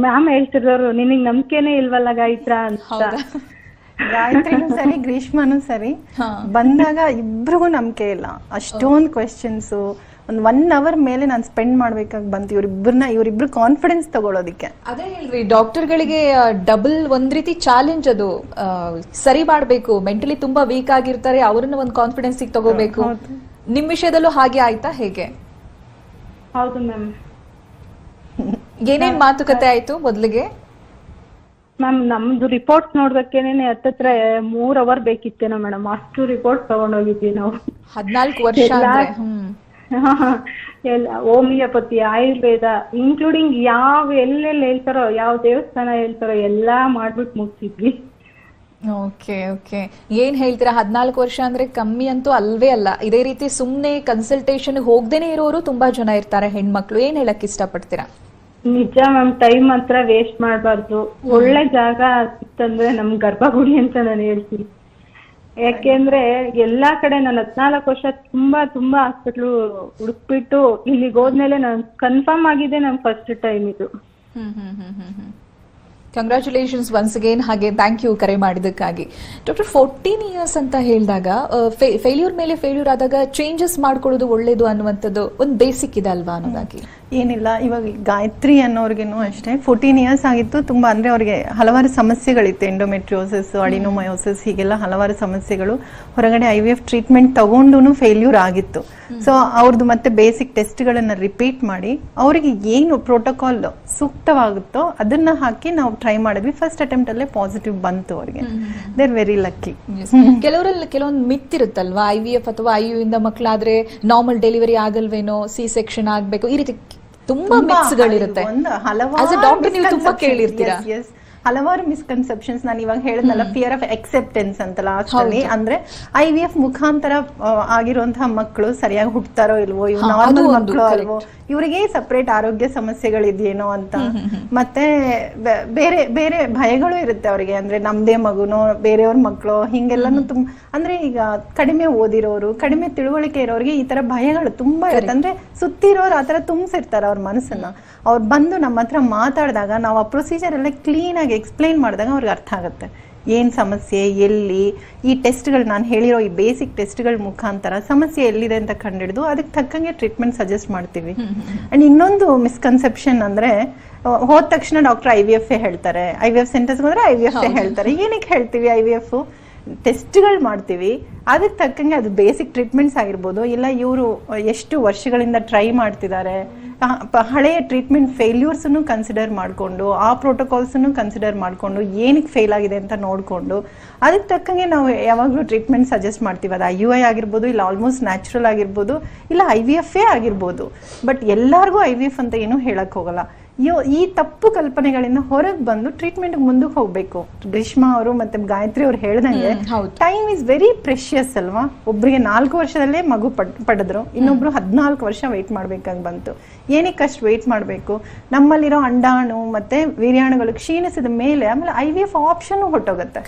ಮ್ಯಾಮ್ ಹೇಳ್ತಿರೋರು ನಿನಗ್ ನಂಬಿಕೆನೇ ಇಲ್ವಲ್ಲ ಗಾಯತ್ರ ಅಂತ. ಹೌದಾ? ಗಾಯತ್ರಿನೂ ಸರಿ ಗ್ರೀಷ್ಮನೂ ಸರಿ. ಬಂದಾಗ ಇಬ್ರಿಗೂ ನಂಬಿಕೆ ಇಲ್ಲ. ಅಷ್ಟೊಂದು ಕ್ವೆಶನ್ಸ್ ಒಂದು ಒನ್ ಅವರ್ ಮೇಲೆ ನಾನು ಸ್ಪೆಂಡ್ ಮಾಡ್ಬೇಕಾಗಿ ಬಂತು ಇವ್ರಿಬ್ರನ್ನ ಇವರಿಬ್ರು ಕಾನ್ಫಿಡೆನ್ಸ್ ತಗೊಳೋದಕ್ಕೆ. ಅದೇ ಹೇಳ್ರಿ ಡಾಕ್ಟರ್ಗಳಿಗೆ ಡಬಲ್ ಒಂದ್ ರೀತಿ ಚಾಲೆಂಜ್ ಅದು. ಸರಿ ಮಾಡ್ಬೇಕು ಮೆಂಟಲಿ ತುಂಬಾ ವೀಕ್ ಆಗಿರ್ತಾರೆ ಅವ್ರನ್ನ ಒಂದು ಕಾನ್ಫಿಡೆನ್ಸ್ ತಗೋಬೇಕು. ನಿಮ್ ವಿಷಯದಲ್ಲೂ ಹಾಗೆ ಆಯ್ತಾ ಹೇಗೆ? ಹೌದು ಮ್ಯಾಮ್. ಏನೇನ್ ಮಾತುಕತೆ ಆಯ್ತು ಮೊದ್ಲಿಗೆ? ಮ್ಯಾಮ್ ನಮ್ದು ರಿಪೋರ್ಟ್ಸ್ ನೋಡ್ಬೇಕೇನೆ ಹತ್ತತ್ರ ಮೂರ್ ಅವರ್ ಬೇಕಿತ್ತೇನೋ ಮೇಡಮ್. ಅಷ್ಟು ರಿಪೋರ್ಟ್ ತಗೊಂಡೋಗಿದ್ವಿ ನಾವು. ಹದಿನಾಲ್ಕು ವರ್ಷ ಎಲ್ಲ ಹೋಮಿಯೋಪತಿ ಆಯುರ್ವೇದ ಇನ್ಕ್ಲೂಡಿಂಗ್ ಯಾವ ಎಲ್ಲೆಲ್ಲಿ ಹೇಳ್ತಾರೋ ಯಾವ ದೇವಸ್ಥಾನ ಹೇಳ್ತಾರೋ ಎಲ್ಲಾ ಮಾಡ್ಬಿಟ್ಟು ಮುಗಿಸಿದ್ವಿ. Okay okay. ಏನ್ ಹೇಳ್ತೀರಾ? ಹದಿನಾಲ್ಕು ವರ್ಷ ಅಂದ್ರೆ ಕಮ್ಮಿ ಅಂತೂ ಅಲ್ವೇ ಅಲ್ಲ. ಇದೇ ರೀತಿ ಸುಮ್ನೆ ಕನ್ಸಲ್ಟೇಷನ್ ಹೋಗ್ದೇನೆ ಇರೋರು ತುಂಬಾ ಜನ ಇರ್ತಾರೆ ಹೆಣ್ಮಕ್ಳು. ಏನ್ ಹೇಳಕ್ ಇಷ್ಟಪಡ್ತೀರಾ? ನಿಜ ಮ್ಯಾಮ್ ಟೈಮ್ ಮಾತ್ರ ವೇಸ್ಟ್ ಮಾಡಬಾರ್ದು. ಒಳ್ಳೆ ಜಾಗ ಸಿಕ್ತಂದ್ರೆ ನಮ್ ಗರ್ಭಗುಡಿ ಅಂತ ನಾನು ಹೇಳ್ತೀನಿ. ಯಾಕೆಂದ್ರೆ ಎಲ್ಲಾ ಕಡೆ ನಾನು ಹದ್ನಾಲ್ಕು ವರ್ಷ ತುಂಬಾ ತುಂಬಾ ಹಾಸ್ಪಿಟ್ಲು ಹುಡುಕ್ಬಿಟ್ಟು ಇಲ್ಲಿಗೆ ಹೋದ್ಮೇಲೆ ನಾನು ಕನ್ಫರ್ಮ್ ಆಗಿದೆ ನಮ್ ಫಸ್ಟ್ ಟೈಮ್ ಇದು. Hmm hmm hmm hmm hmm. Congratulations once again ಹಾಗೆ ಥ್ಯಾಂಕ್ ಯು ಕರೆ ಮಾಡಿದ್ದಕ್ಕಾಗಿ. ಡಾಕ್ಟರ್ ಫೋರ್ಟೀನ್ ಇಯರ್ಸ್ ಅಂತ ಹೇಳಿದಾಗ ಫೇಲ್ಯೂರ್ ಮೇಲೆ ಫೇಲ್ಯೂರ್ ಆದಾಗ ಚೇಂಜಸ್ ಮಾಡ್ಕೊಳ್ಳೋದು ಒಳ್ಳೇದು ಅನ್ನುವಂಥದ್ದು ಒಂದು ಬೇಸಿಕ್ ಇದೆ ಅಲ್ವಾ ಅನ್ನೋದಾಗಿ? ಏನಿಲ್ಲ ಇವಾಗ ಗಾಯತ್ರಿ ಅನ್ನೋರ್ಗೇನು ಅಷ್ಟೇ. ಫೋರ್ಟೀನ್ ಇಯರ್ಸ್ ಆಗಿತ್ತು ತುಂಬಾ ಅಂದ್ರೆ ಅವ್ರಿಗೆ ಹಲವಾರು ಸಮಸ್ಯೆಗಳಿತ್ತು ಎಂಡೋಮೆಟ್ರಿಯೋಸಿಸ್ ಅಡಿನೋಮಯೋಸಿಸ್ ಹೀಗೆಲ್ಲ ಹಲವಾರು ಸಮಸ್ಯೆಗಳು. ಹೊರಗಡೆ ಐ ವಿ ಎಫ್ ಟ್ರೀಟ್ಮೆಂಟ್ ತಗೊಂಡು ಫೇಲ್ಯೂರ್ ಆಗಿತ್ತು. ಸೊ ಅವ್ರದ್ದು ಮತ್ತೆ ಬೇಸಿಕ್ ಟೆಸ್ಟ್ಗಳನ್ನು ರಿಪೀಟ್ ಮಾಡಿ ಅವರಿಗೆ ಏನು ಪ್ರೋಟೋಕಾಲ್ ಸೂಕ್ತವಾಗುತ್ತೋ ಅದನ್ನ ಹಾಕಿ ನಾವು ಟ್ರೈ ಮಾಡಿದ್ವಿ. ಫಸ್ಟ್ ಅಟೆಂಪ್ಟಲ್ಲೇ ಪಾಸಿಟಿವ್ ಬಂತು ಅವ್ರಿಗೆ. ದೇ ಆರ್ ವೆರಿ ಲಕ್ಕಿ ಕೆಲವರಲ್ಲಿ ಕೆಲವೊಂದು ಮಿತ್ ಇರುತ್ತಲ್ವಾ? ಐ ವಿ ಎಫ್ ಅಥವಾ ಐ ಯು ಇಂದ ಮಕ್ಕಳಾದ್ರೆ ನಾರ್ಮಲ್ ಡೆಲಿವರಿ ಆಗಲ್ವೇನೋ ಸಿ ಸೆಕ್ಷನ್ ಆಗಬೇಕು ಈ ರೀತಿ ತುಂಬಾ ಮಿಕ್ಸ್ ಗಳಿರುತ್ತೆ a doctor ನೀವು ತುಂಬಾ ಕೇಳಿರ್ತೀರಾ. ಹಲವಾರು ಮಿಸ್ಕನ್ಸೆಪ್ಷನ್ಸ್ ನಾನು ಇವಾಗ ಹೇಳಿದ್ನಲ್ಲ ಫಿಯರ್ ಆಫ್ ಎಕ್ಸೆಪ್ಟೆನ್ಸ್ ಅಂತ ಲಾಸ್ಟ್ ಅಲ್ಲಿ ಅಂದ್ರೆ ಐ ವಿ ಎಫ್ ಮುಖಾಂತರ ಆಗಿರುವಂತಹ ಮಕ್ಕಳು ಸರಿಯಾಗಿ ಹುಟ್ಟತಾರೋ ಇಲ್ವೋ ಇವ್ ನಾರ್ಮಲ್ ಮಕ್ಕಳು ಅಲ್ವೋ ಇವರಿಗೆ ಸಪರೇಟ್ ಆರೋಗ್ಯ ಸಮಸ್ಯೆಗಳಿದೆಯೇನೋ ಅಂತ. ಮತ್ತೆ ಬೇರೆ ಬೇರೆ ಭಯಗಳು ಇರುತ್ತೆ ಅವರಿಗೆ. ಅಂದ್ರೆ ನಮ್ದೇ ಮಗುನೋ ಬೇರೆಯವ್ರ ಮಕ್ಕಳು ಹಿಂಗೆಲ್ಲಾನು ತುಂಬ ಅಂದ್ರೆ ಈಗ ಕಡಿಮೆ ಓದಿರೋರು ಕಡಿಮೆ ತಿಳುವಳಿಕೆ ಇರೋರಿಗೆ ಈ ತರ ಭಯಗಳು ತುಂಬಾ ಇರುತ್ತೆ. ಅಂದ್ರೆ ಸುತ್ತಿರೋರು ಆತರ ತುಂಬಿಸಿರ್ತಾರೆ ಅವ್ರ ಮನಸ್ಸನ್ನ. ಅವ್ರು ಬಂದು ನಮ್ಮ ಹತ್ರ ಮಾತಾಡಿದಾಗ ನಾವು ಆ ಪ್ರೊಸೀಜರ್ ಎಲ್ಲ ಕ್ಲೀನ್ ಆಗಿ ಎಕ್ಸ್ಪ್ಲೈನ್ ಮಾಡಿದಾಗ ಅವ್ರಿಗೆ ಅರ್ಥ ಆಗುತ್ತೆ. ಏನು ಸಮಸ್ಯೆ ಎಲ್ಲಿ? ಈ ಟೆಸ್ಟ್ಗಳು ನಾನು ಹೇಳಿರೋ ಈ ಬೇಸಿಕ್ ಟೆಸ್ಟ್ಗಳ ಮುಖಾಂತರ ಸಮಸ್ಯೆ ಎಲ್ಲಿದೆ ಅಂತ ಕಂಡಿಡಿದು ಅದಕ್ಕೆ ತಕ್ಕಂಗೆ ಟ್ರೀಟ್ಮೆಂಟ್ ಸಜೆಸ್ಟ್ ಮಾಡ್ತೀವಿ. ಅಂಡ್ ಇನ್ನೊಂದು ಮಿಸ್ಕನ್ಸೆಪ್ಷನ್ ಅಂದ್ರೆ ಹೋದ ತಕ್ಷಣ ಡಾಕ್ಟರ್ ಐ ವಿ ಎಫ್ ಹೇಳ್ತಾರೆ. ಐ ವಿ ಎಫ್ ಸೆಂಟರ್ಸ್ಗೆ ಹೋದ್ರೆ ಐ ವಿ ಎಫ್ ಹೇಳ್ತಾರೆ. ಏನಕ್ಕೆ ಹೇಳ್ತೀವಿ ಐ ವಿ ಎಫ್ ಟೆಸ್ಟ್ಗಳು ಮಾಡ್ತೀವಿ. ಅದಕ್ಕೆ ತಕ್ಕಂಗೆ ಅದು ಬೇಸಿಕ್ ಟ್ರೀಟ್ಮೆಂಟ್ಸ್ ಆಗಿರ್ಬೋದು. ಇಲ್ಲ ಇವರು ಎಷ್ಟು ವರ್ಷಗಳಿಂದ ಟ್ರೈ ಮಾಡ್ತಿದ್ದಾರೆ. ಹಳೆಯ ಟ್ರೀಟ್ಮೆಂಟ್ ಫೇಲ್ಯೂರ್ಸನ್ನು ಕನ್ಸಿಡರ್ ಮಾಡಿಕೊಂಡು, ಆ ಪ್ರೋಟೋಕಾಲ್ಸನ್ನು ಕನ್ಸಿಡರ್ ಮಾಡಿಕೊಂಡು, ಏನಕ್ಕೆ ಫೇಲ್ ಆಗಿದೆ ಅಂತ ನೋಡಿಕೊಂಡು, ಅದಕ್ಕೆ ತಕ್ಕಂಗೆ ನಾವು ಯಾವಾಗಲೂ ಟ್ರೀಟ್ಮೆಂಟ್ ಸಜೆಸ್ಟ್ ಮಾಡ್ತೀವಿ. ಅದು ಐ ಯು ಐ ಆಗಿರ್ಬೋದು, ಇಲ್ಲ ಆಲ್ಮೋಸ್ಟ್ ನ್ಯಾಚುರಲ್ ಆಗಿರ್ಬೋದು, ಇಲ್ಲ ಐ ವಿ ಎಫ್ ಎ ಆಗಿರ್ಬೋದು. ಬಟ್ ಎಲ್ಲರಿಗೂ ಐ ವಿ ಎಫ್ ಅಂತ ಏನೂ ಹೇಳಕ್ ಇವ್- ಈ ತಪ್ಪು ಕಲ್ಪನೆಗಳಿಂದ ಹೊರಗೆ ಬಂದು ಟ್ರೀಟ್ಮೆಂಟ್ ಮುಂದಕ್ಕೆ ಹೋಗ್ಬೇಕು. ಗ್ರೀಷ್ಮಾ ಅವರು ಮತ್ತೆ ಗಾಯತ್ರಿ ಅವ್ರು ಹೇಳ್ದಂಗೆ ಟೈಮ್ ಇಸ್ ವೆರಿ ಪ್ರೆಷಿಯಸ್ ಅಲ್ವಾ? ಒಬ್ರಿಗೆ ನಾಲ್ಕು ವರ್ಷದಲ್ಲೇ ಮಗು ಪಡ್ ಪಡೆದ್ರು ಇನ್ನೊಬ್ರು ಹದಿನಾಲ್ಕು ವರ್ಷ ವೆಯ್ಟ್ ಮಾಡ್ಬೇಕಾಗಿ ಬಂತು. ಏನಕ್ಕೆ ಅಷ್ಟು ವೆಯ್ಟ್ ಮಾಡಬೇಕು? ನಮ್ಮಲ್ಲಿರೋ ಅಂಡಾಣು ಮತ್ತೆ ವೀರ್ಯಾಣುಗಳು ಕ್ಷೀಣಿಸಿದ ಮೇಲೆ ಆಮೇಲೆ ಐ ವಿ ಎಫ್ ಆಪ್ಷನ್ ಹೊಟ್ಟೋಗುತ್ತೆ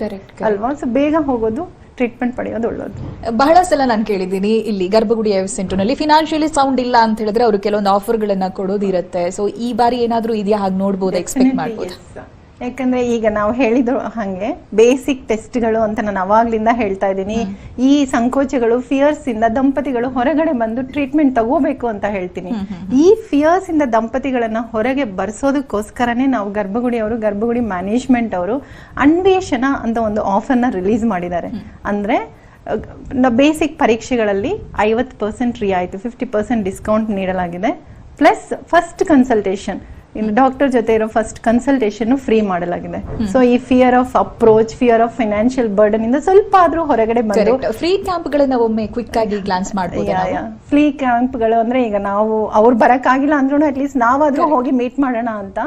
ಅಲ್ವಾ? ಸೊ ಬೇಗ ಹೋಗೋದು ಟ್ರೀಟ್ಮೆಂಟ್ ಪಡೆಯೋದು ಒಳ್ಳೇದು. ಬಹಳ ಸಲ ನಾನು ಕೇಳಿದ್ದೀನಿ ಇಲ್ಲಿ ಗರ್ಭಗುಡಿ ಸೆಂಟರ್ನಲ್ಲಿ ಫಿನಾನ್ಷಿಯಲಿ ಸೌಂಡ್ ಇಲ್ಲ ಅಂತ ಹೇಳಿದ್ರೆ ಅವರು ಕೆಲವೊಂದು ಆಫರ್ಗಳನ್ನ ಕೊಡೋದಿರುತ್ತೆ. ಸೊ ಈ ಬಾರಿ ಏನಾದರೂ ಇದೆಯಾ? ಹಾಗೆ ನೋಡ್ಬೋದು ಎಕ್ಸ್ಪೆಕ್ಟ್ ಮಾಡ್ಬೋದು. ಯಾಕಂದ್ರೆ ಈಗ ನಾವು ಹೇಳಿದ್ರು ಹಾಗೆ ಬೇಸಿಕ್ ಟೆಸ್ಟ್ಗಳು ಅಂತ ನಾನು ಅವಾಗ್ಲಿಂದ ಹೇಳ್ತಾ ಇದ್ದೀನಿ. ಈ ಸಂಕೋಚಗಳು ಫಿಯರ್ಸ್ ಇಂದ ದಂಪತಿಗಳು ಹೊರಗಡೆ ಬಂದು ಟ್ರೀಟ್ಮೆಂಟ್ ತಗೋಬೇಕು ಅಂತ ಹೇಳ್ತೀನಿ. ಈ ಫಿಯರ್ಸ್ ಇಂದ ದಂಪತಿಗಳನ್ನ ಹೊರಗೆ ಬರ್ಸೋದಕ್ಕೋಸ್ಕರನೇ ನಾವು ಗರ್ಭಗುಡಿ ಅವರು ಗರ್ಭಗುಡಿ ಮ್ಯಾನೇಜ್ಮೆಂಟ್ ಅವರು ಅನ್ವೇಷಣ ಅಂತ ಒಂದು ಆಫರ್ನ ರಿಲೀಸ್ ಮಾಡಿದ್ದಾರೆ. ಅಂದ್ರೆ ಬೇಸಿಕ್ ಪರೀಕ್ಷೆಗಳಲ್ಲಿ ಐವತ್ತು ಪರ್ಸೆಂಟ್ ರಿಯಾಯಿತು ಫಿಫ್ಟಿ ಪರ್ಸೆಂಟ್ ಡಿಸ್ಕೌಂಟ್ ನೀಡಲಾಗಿದೆ. ಪ್ಲಸ್ ಫಸ್ಟ್ ಕನ್ಸಲ್ಟೇಷನ್ ಇನ್ನು ಡಾಕ್ಟರ್ ಜೊತೆ ಇರೋ ಫಸ್ಟ್ ಕನ್ಸಲ್ಟೇಷನ್ ಫ್ರೀ ಮಾಡಲಾಗಿದೆ. ಸೊ ಈ fear of approach fear of financial burden ಇಂದ ಸ್ವಲ್ಪ ಆದ್ರೂ ಹೊರಗಡೆ ಬಂದು ಫ್ರೀ ಕ್ಯಾಂಪ್ ಗಳನ್ನ ಒಮ್ಮೆ ಕ್ವಿಕ್ ಆಗಿ ಗ್ಲಾನ್ಸ್ ಮಾಡಬಹುದು ಫ್ರೀ ಕ್ಯಾಂಪ್ಗಳು ಅಂದ್ರೆ ಈಗ ನಾವು ಅವ್ರು ಬರಕ್ಕಾಗಿಲ್ಲ ಅಂದ್ರೂ ಅಟ್ಲೀಸ್ಟ್ ನಾವಾದ್ರೂ ಹೋಗಿ ಮೀಟ್ ಮಾಡೋಣ ಅಂತ.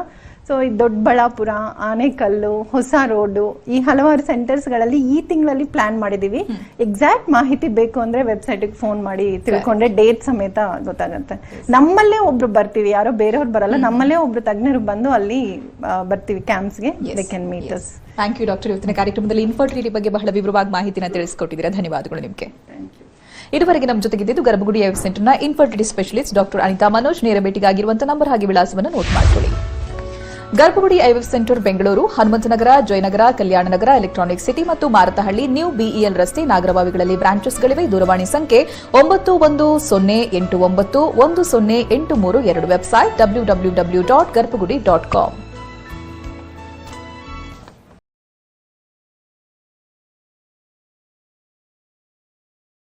ಸೊ ಈ ದೊಡ್ಡಬಳ್ಳಾಪುರ ಆನೆಕಲ್ಲು ಹೊಸ ರೋಡು ಈ ಹಲವಾರು ಸೆಂಟರ್ಸ್ಗಳಲ್ಲಿ ಈ ತಿಂಗಳಲ್ಲಿ ಪ್ಲಾನ್ ಮಾಡಿದೀವಿ. ಎಕ್ಸಾಕ್ಟ್ ಮಾಹಿತಿ ಬೇಕು ಅಂದ್ರೆ ವೆಬ್ಸೈಟ್ ಫೋನ್ ಮಾಡಿ ತಿಳ್ಕೊಂಡ್ರೆ ಡೇಟ್ ಸಮೇತ ಗೊತ್ತಾಗುತ್ತೆ. ನಮ್ಮಲ್ಲೇ ಒಬ್ರು ಬರ್ತೀವಿ ಯಾರೋ ಬೇರೆಯವ್ರು ಬರಲ್ಲ ನಮ್ಮಲ್ಲೇ ಒಬ್ರು ತಜ್ಞರು ಬಂದು ಅಲ್ಲಿ ಬರ್ತೀವಿ ಕ್ಯಾಂಪ್ಸ್ಗೆ they can meet us thank you doctor ಇವತ್ತಿನ ಕಾರ್ಯಕ್ರಮದಲ್ಲಿ ಇನ್ಫರ್ಟಿಲಿಟಿ ಬಗ್ಗೆ ಬಹಳ ವಿವರವಾಗಿ ಮಾಹಿತಿನ ತಿಳಿಸ್ಕೊಟ್ಟಿದ್ದೀರಾ. ಧನ್ಯವಾದಗಳು ನಿಮಗೆ. ಇದುವರೆಗೆ ನಮ್ಮ ಜೊತೆಗಿದ್ದು Garbhagudi IV ಸೆಂಟರ್ನ infertility specialist doctor Anita Manoj. ನೇರ ಭೇಟಿಗಾಗಿರುವಂತಹ ನಂಬರ್ ಹಾಗೆ ವಿಳಾಸವನ್ನು ನೋಟ್ ಮಾಡಿಕೊಳ್ಳಿ. Garbhagudi IVF center, Bengaluru, Hanumanthanagar, Jayanagar Kalyan Nagar electronic city ಮತ್ತು ಮಾರತಹಳ್ಳಿ, ನ್ಯೂ ಬಿಇಎಲ್ ರಸ್ತೆ, ನಾಗರಬಾವಿಗಳಲ್ಲಿ ಬ್ರಾಂಚಸ್ಗಳಿವೆ. ದೂರವಾಣಿ ಸಂಖ್ಯೆ ಒಂಬತ್ತು ಒಂದು ಸೊನ್ನೆ ಎಂಟು ಒಂಬತ್ತು ಒಂದು ಸೊನ್ನೆ ಎಂಟು ಮೂರು ಎರಡು website W W W dot Garbhagudi dot com